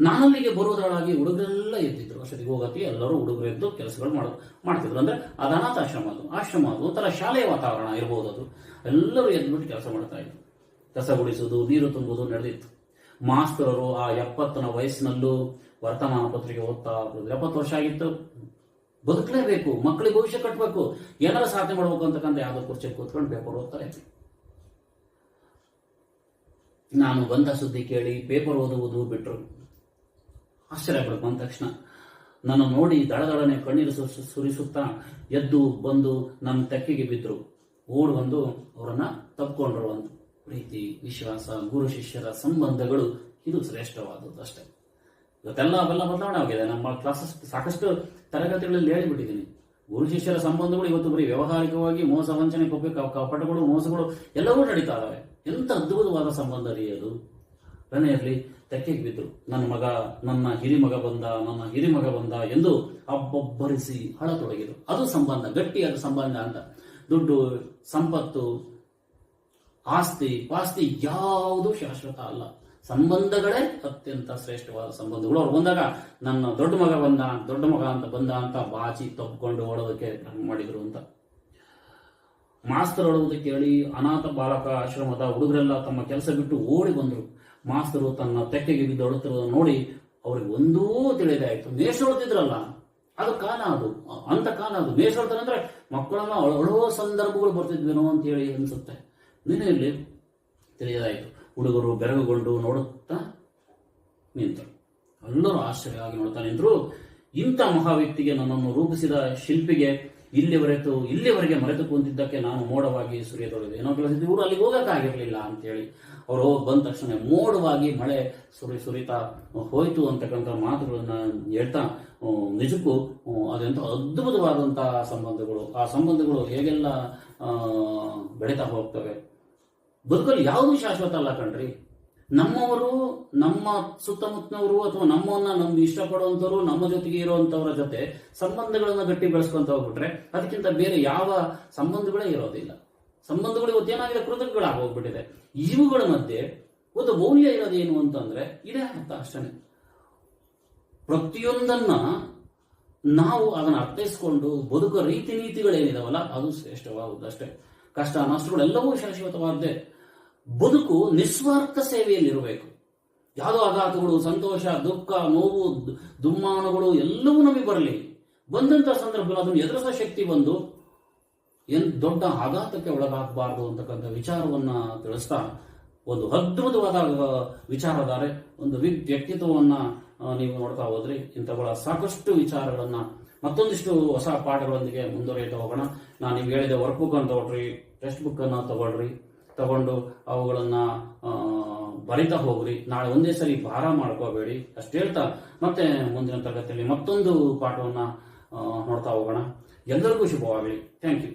ನಾನಲ್ಲಿಗೆ ಬರುವುದರೊಳಗೆ ಹುಡುಗರೆಲ್ಲ ಎದ್ದಿದ್ರು. ಅಷ್ಟೊತ್ತಿಗೆ ಹೋಗತಿ ಎಲ್ಲರೂ ಹುಡುಗರು ಎದ್ದು ಕೆಲಸಗಳು ಮಾಡ, ಮಾಡ್ತಿದ್ರು. ಅಂದ್ರೆ ಅದು ಅನಾಥಾಶ್ರಮ ಅದು. ಆಶ್ರಮ ಅದು. ಒಂಥರ ಶಾಲೆಯ ವಾತಾವರಣ ಇರಬಹುದು ಅದು. ಎಲ್ಲರೂ ಎದ್ಬಿಟ್ಟು ಕೆಲಸ ಮಾಡ್ತಾ ಇದ್ರು. ಕಸ ಗುಡಿಸೋದು ನೀರು ತುಂಬುವುದು ನಡೆದಿತ್ತು. ಮಾಸ್ತರರು ಆ ಎಪ್ಪತ್ತನ ವಯಸ್ಸಿನಲ್ಲೂ ವರ್ತಮಾನ ಪತ್ರಿಕೆ ಓದ್ತಾ ಎಪ್ಪತ್ತು ವರ್ಷ ಆಗಿತ್ತು. ಬದುಕಲೇಬೇಕು. ಮಕ್ಕಳಿಗೆ ಭವಿಷ್ಯ ಕಟ್ಟಬೇಕು ಏನಾರ ಸಾಧನೆ ಮಾಡಬೇಕು ಅಂತಕ್ಕಂಥ ಯಾವುದೋ ಕುರ್ಚಿ ಕೂತ್ಕೊಂಡು ಪೇಪರ್ ಓದ್ತಾರೆ. ನಾನು ಬಂದ ಸುದ್ದಿ ಕೇಳಿ ಪೇಪರ್ ಓದುವುದು ಬಿಟ್ರು. ಆಶ್ಚರ್ಯ ಆಗ್ಬಿಡುತ್ತೆ. ಬಂದ ತಕ್ಷಣ ನನ್ನ ನೋಡಿ ದಳದಳನೆ ಕಣ್ಣೀರು ಸುರಿಸುತ್ತಾ ಎದ್ದು ಬಂದು ನಮ್ಮ ತೆಕ್ಕೆಗೆ ಬಿದ್ದರು ಓಡ್ ಬಂದು ಅವರನ್ನ ತಪ್ಕೊಂಡ್ರು ಅಂತ. ಪ್ರೀತಿ, ವಿಶ್ವಾಸ, ಗುರು, ಶಿಷ್ಯರ ಸಂಬಂಧಗಳು ಇದು ಶ್ರೇಷ್ಠವಾದದ್ದು ಅಷ್ಟೇ. ಇವತ್ತೆಲ್ಲ ಅವೆಲ್ಲ ಬದಲಾವಣೆ ಆಗಿದೆ. ನಮ್ಮ ಕ್ಲಾಸಸ್ ಸಾಕಷ್ಟು ತರಗತಿಗಳಲ್ಲಿ ಹೇಳಿಬಿಟ್ಟಿದ್ದೀನಿ. ಗುರು, ಶಿಷ್ಯರ ಸಂಬಂಧಗಳು ಇವತ್ತು ಬರೀ ವ್ಯವಹಾರಿಕವಾಗಿ ಮೋಸ, ವಂಚನೆ ಕೊಬ್ಬೆ ಕಪಟಗಳು, ಮೋಸಗಳು ಎಲ್ಲವೂ ನಡೀತಾ ಇದಾವೆ. ಎಂತ ಅದ್ಭುತವಾದ ಸಂಬಂಧ ರೀ ಅದು. ಏನೇ ಇರಲಿ ತೆಕ್ಕೆಗೆ ಬಿದ್ದರು ನನ್ನ ಮಗ, ನನ್ನ ಹಿರಿಮಗ ಬಂದ, ನನ್ನ ಹಿರಿಮಗ ಬಂದ ಎಂದು ಅಬ್ಬೊಬ್ಬರಿಸಿ ಹಳತೊಡಗಿದರು ಅದು ಸಂಬಂಧ ಗಟ್ಟಿಯಾದ ಸಂಬಂಧ ಅಂತ. ದುಡ್ಡು, ಸಂಪತ್ತು, ಆಸ್ತಿ, ಪಾಸ್ತಿ ಯಾವುದು ಶಾಶ್ವತ ಅಲ್ಲ. ಸಂಬಂಧಗಳೇ ಅತ್ಯಂತ ಶ್ರೇಷ್ಠವಾದ ಸಂಬಂಧಗಳು. ಅವ್ರು ಬಂದಾಗ, ನನ್ನ ದೊಡ್ಡ ಮಗ ಬಂದ, ದೊಡ್ಡ ಮಗ ಅಂತ ಬಂದ ಅಂತ ಬಾಚಿ ತಪ್ಪಿಕೊಂಡು ಓಡೋದಕ್ಕೆ ಮಾಡಿದ್ರು ಅಂತ. ಮಾಸ್ತರ್ ಹೇಳುವುದಕ್ಕೆ ಹೇಳಿ ಅನಾಥ ಬಾಲಕ ಆಶ್ರಮದ ಹುಡುಗರೆಲ್ಲ ತಮ್ಮ ಕೆಲಸ ಬಿಟ್ಟು ಓಡಿ ಬಂದರು. ಮಾಸ್ತರು ತನ್ನ ತೆಕ್ಕೆಗೆ ಬಿದ್ದು ಅಳುತ್ತಿರುವುದನ್ನು ನೋಡಿ ಅವ್ರಿಗೆ ಒಂದೂ ತಿಳಿದೇ ಆಯ್ತು. ಮೇಷ ಹೊಡ್ತಿದ್ರಲ್ಲ ಅದು ಕಾಲ ಅದು. ಅಂತ ಕಾಲ ಅದು. ಹೊಡ್ತಾರೆ ಅಂದ್ರೆ ಮಕ್ಕಳನ್ನ ಅಳ- ಅಳುವ ಸಂದರ್ಭಗಳು ಬರ್ತಿದ್ವೇನೋ ಅಂತ ಹೇಳಿ ಅನ್ಸುತ್ತೆ. ನಿನ್ನೆಯಲ್ಲಿ ತಿಳಿಯದಾಯಿತು ಹುಡುಗರು ಬೆರಗುಗೊಂಡು ನೋಡುತ್ತಾ ನಿಂತರು. ಎಲ್ಲರೂ ಆಶ್ಚರ್ಯವಾಗಿ ನೋಡ್ತಾ ನಿಂತರು. ಇಂಥ ಮಹಾವ್ಯಕ್ತಿಗೆ ನನ್ನನ್ನು ರೂಪಿಸಿದ ಶಿಲ್ಪಿಗೆ ಇಲ್ಲಿವರೆತು ಇಲ್ಲಿವರೆಗೆ ಮರೆತು ಕುಂತಿದ್ದಕ್ಕೆ ನಾನು ಮೋಡವಾಗಿ ಸುರಿಯತೊಡಗಿದೆ. ಏನೋ ಕೆಲಸ ಇವರು ಅಲ್ಲಿಗೆ ಹೋಗೋಕ್ಕಾಗಿರಲಿಲ್ಲ ಅಂತೇಳಿ ಅವರು ಹೋಗಿ ಬಂದ ತಕ್ಷಣ ಮೋಡವಾಗಿ ಮಳೆ ಸುರಿ ಸುರಿತಾ ಹೋಯಿತು ಅಂತಕ್ಕಂಥ ಮಾತುಗಳನ್ನ ಹೇಳ್ತಾ ನಿಜಕ್ಕೂ ಅದೆಂಥ ಅದ್ಭುತವಾದಂತಹ ಸಂಬಂಧಗಳು. ಆ ಸಂಬಂಧಗಳು ಹೇಗೆಲ್ಲ ಬೆಳೀತಾ ಹೋಗ್ತವೆ? ಬದುಕಲ್ಲಿ ಯಾವುದು ಶಾಶ್ವತ ಅಲ್ಲ ಕಣ್ರಿ? ನಮ್ಮವರು, ನಮ್ಮ ಸುತ್ತಮುತ್ತನವರು ಅಥವಾ ನಮ್ಮನ್ನ ನಮ್ಗೆ ಇಷ್ಟಪಡುವಂತವರು ನಮ್ಮ ಜೊತೆಗೆ ಇರುವಂತವರ ಜೊತೆ ಸಂಬಂಧಗಳನ್ನ ಗಟ್ಟಿ ಬೆಳೆಸ್ಕೊಂತ ಹೋಗ್ಬಿಟ್ರೆ ಅದಕ್ಕಿಂತ ಬೇರೆ ಯಾವ ಸಂಬಂಧಗಳೇ ಇರೋದಿಲ್ಲ. ಸಂಬಂಧಗಳು ಇವತ್ತೇನಾಗಿದೆ ಕೃತಕಗಳಾಗಿ ಹೋಗ್ಬಿಟ್ಟಿದೆ. ಇವುಗಳ ಮಧ್ಯೆ ಒಂದು ಮೌಲ್ಯ ಇರೋದೇನು ಅಂತಂದ್ರೆ ಇದೇ ಅರ್ಥ ಅಷ್ಟೇ ಪ್ರತಿಯೊಂದನ್ನ ನಾವು ಅದನ್ನ ಅರ್ಥೈಸ್ಕೊಂಡು ಬದುಕೋ ರೀತಿ ನೀತಿಗಳೇನಿದಾವಲ್ಲ, ಅದು ಶ್ರೇಷ್ಠವಾಗುವುದು ಅಷ್ಟೇ. ಕಷ್ಟ, ನಷ್ಟಗಳೆಲ್ಲವೂ ಶಾಶ್ವತವಾದ್ದೇ. ಬದುಕು ನಿಸ್ವಾರ್ಥ ಸೇವೆಯಲ್ಲಿರಬೇಕು. ಯಾವುದೋ ಆಘಾತಗಳು, ಸಂತೋಷ, ದುಃಖ, ನೋವು, ದುಮ್ಮಾನಗಳು ಎಲ್ಲವೂ ನಮಗೆ ಬರಲಿ. ಬಂದಂತಹ ಸಂದರ್ಭದಲ್ಲಿ ಅದನ್ನು ಎದುರಿಸೋ ಶಕ್ತಿ ಬಂದು ಏನ್ ದೊಡ್ಡ ಆಘಾತಕ್ಕೆ ಒಳಗಾಗಬಾರದು ಅಂತಕ್ಕಂಥ ವಿಚಾರವನ್ನ ತಿಳಿಸ್ತಾ ಒಂದು ಅದ್ಭುತವಾದ ವಿಚಾರಧಾರೆ ಒಂದು ವ್ಯ- ವ್ಯಕ್ತಿತ್ವವನ್ನ ನೀವು ನೋಡ್ತಾ ಹೋದ್ರಿ ಇಂಥವುಗಳ ಸಾಕಷ್ಟು ವಿಚಾರಗಳನ್ನ ಮತ್ತೊಂದಿಷ್ಟು ಹೊಸ ಪಾಠಗಳೊಂದಿಗೆ ಮುಂದುವರಿಯುತ್ತಾ ಹೋಗೋಣ ನಾನು ನಿಮ್ಗೆ ಹೇಳಿದೆ ವರ್ಕ್ ಬುಕ್ ಅನ್ನು ತಗೊಳ್ರಿ ಟೆಕ್ಸ್ಟ್ ಬುಕ್ ಅನ್ನ ತಗೊಳ್ರಿ. ತಗೊಂಡು ಅವುಗಳನ್ನ ಬರಿತಾ ಹೋಗ್ರಿ. ನಾಳೆ ಒಂದೇ ಸರಿ ಭಾರ ಮಾಡ್ಕೋಬೇಡಿ. ಅಷ್ಟು ಹೇಳ್ತಾ, ಮತ್ತೆ ಮುಂದಿನ ತರಗತಿಯಲ್ಲಿ ಮತ್ತೊಂದು ಪಾಠವನ್ನ ನೋಡ್ತಾ ಹೋಗೋಣ. ಎಲ್ಲರಿಗೂ ಶುಭವಾಗಲಿ. Thank you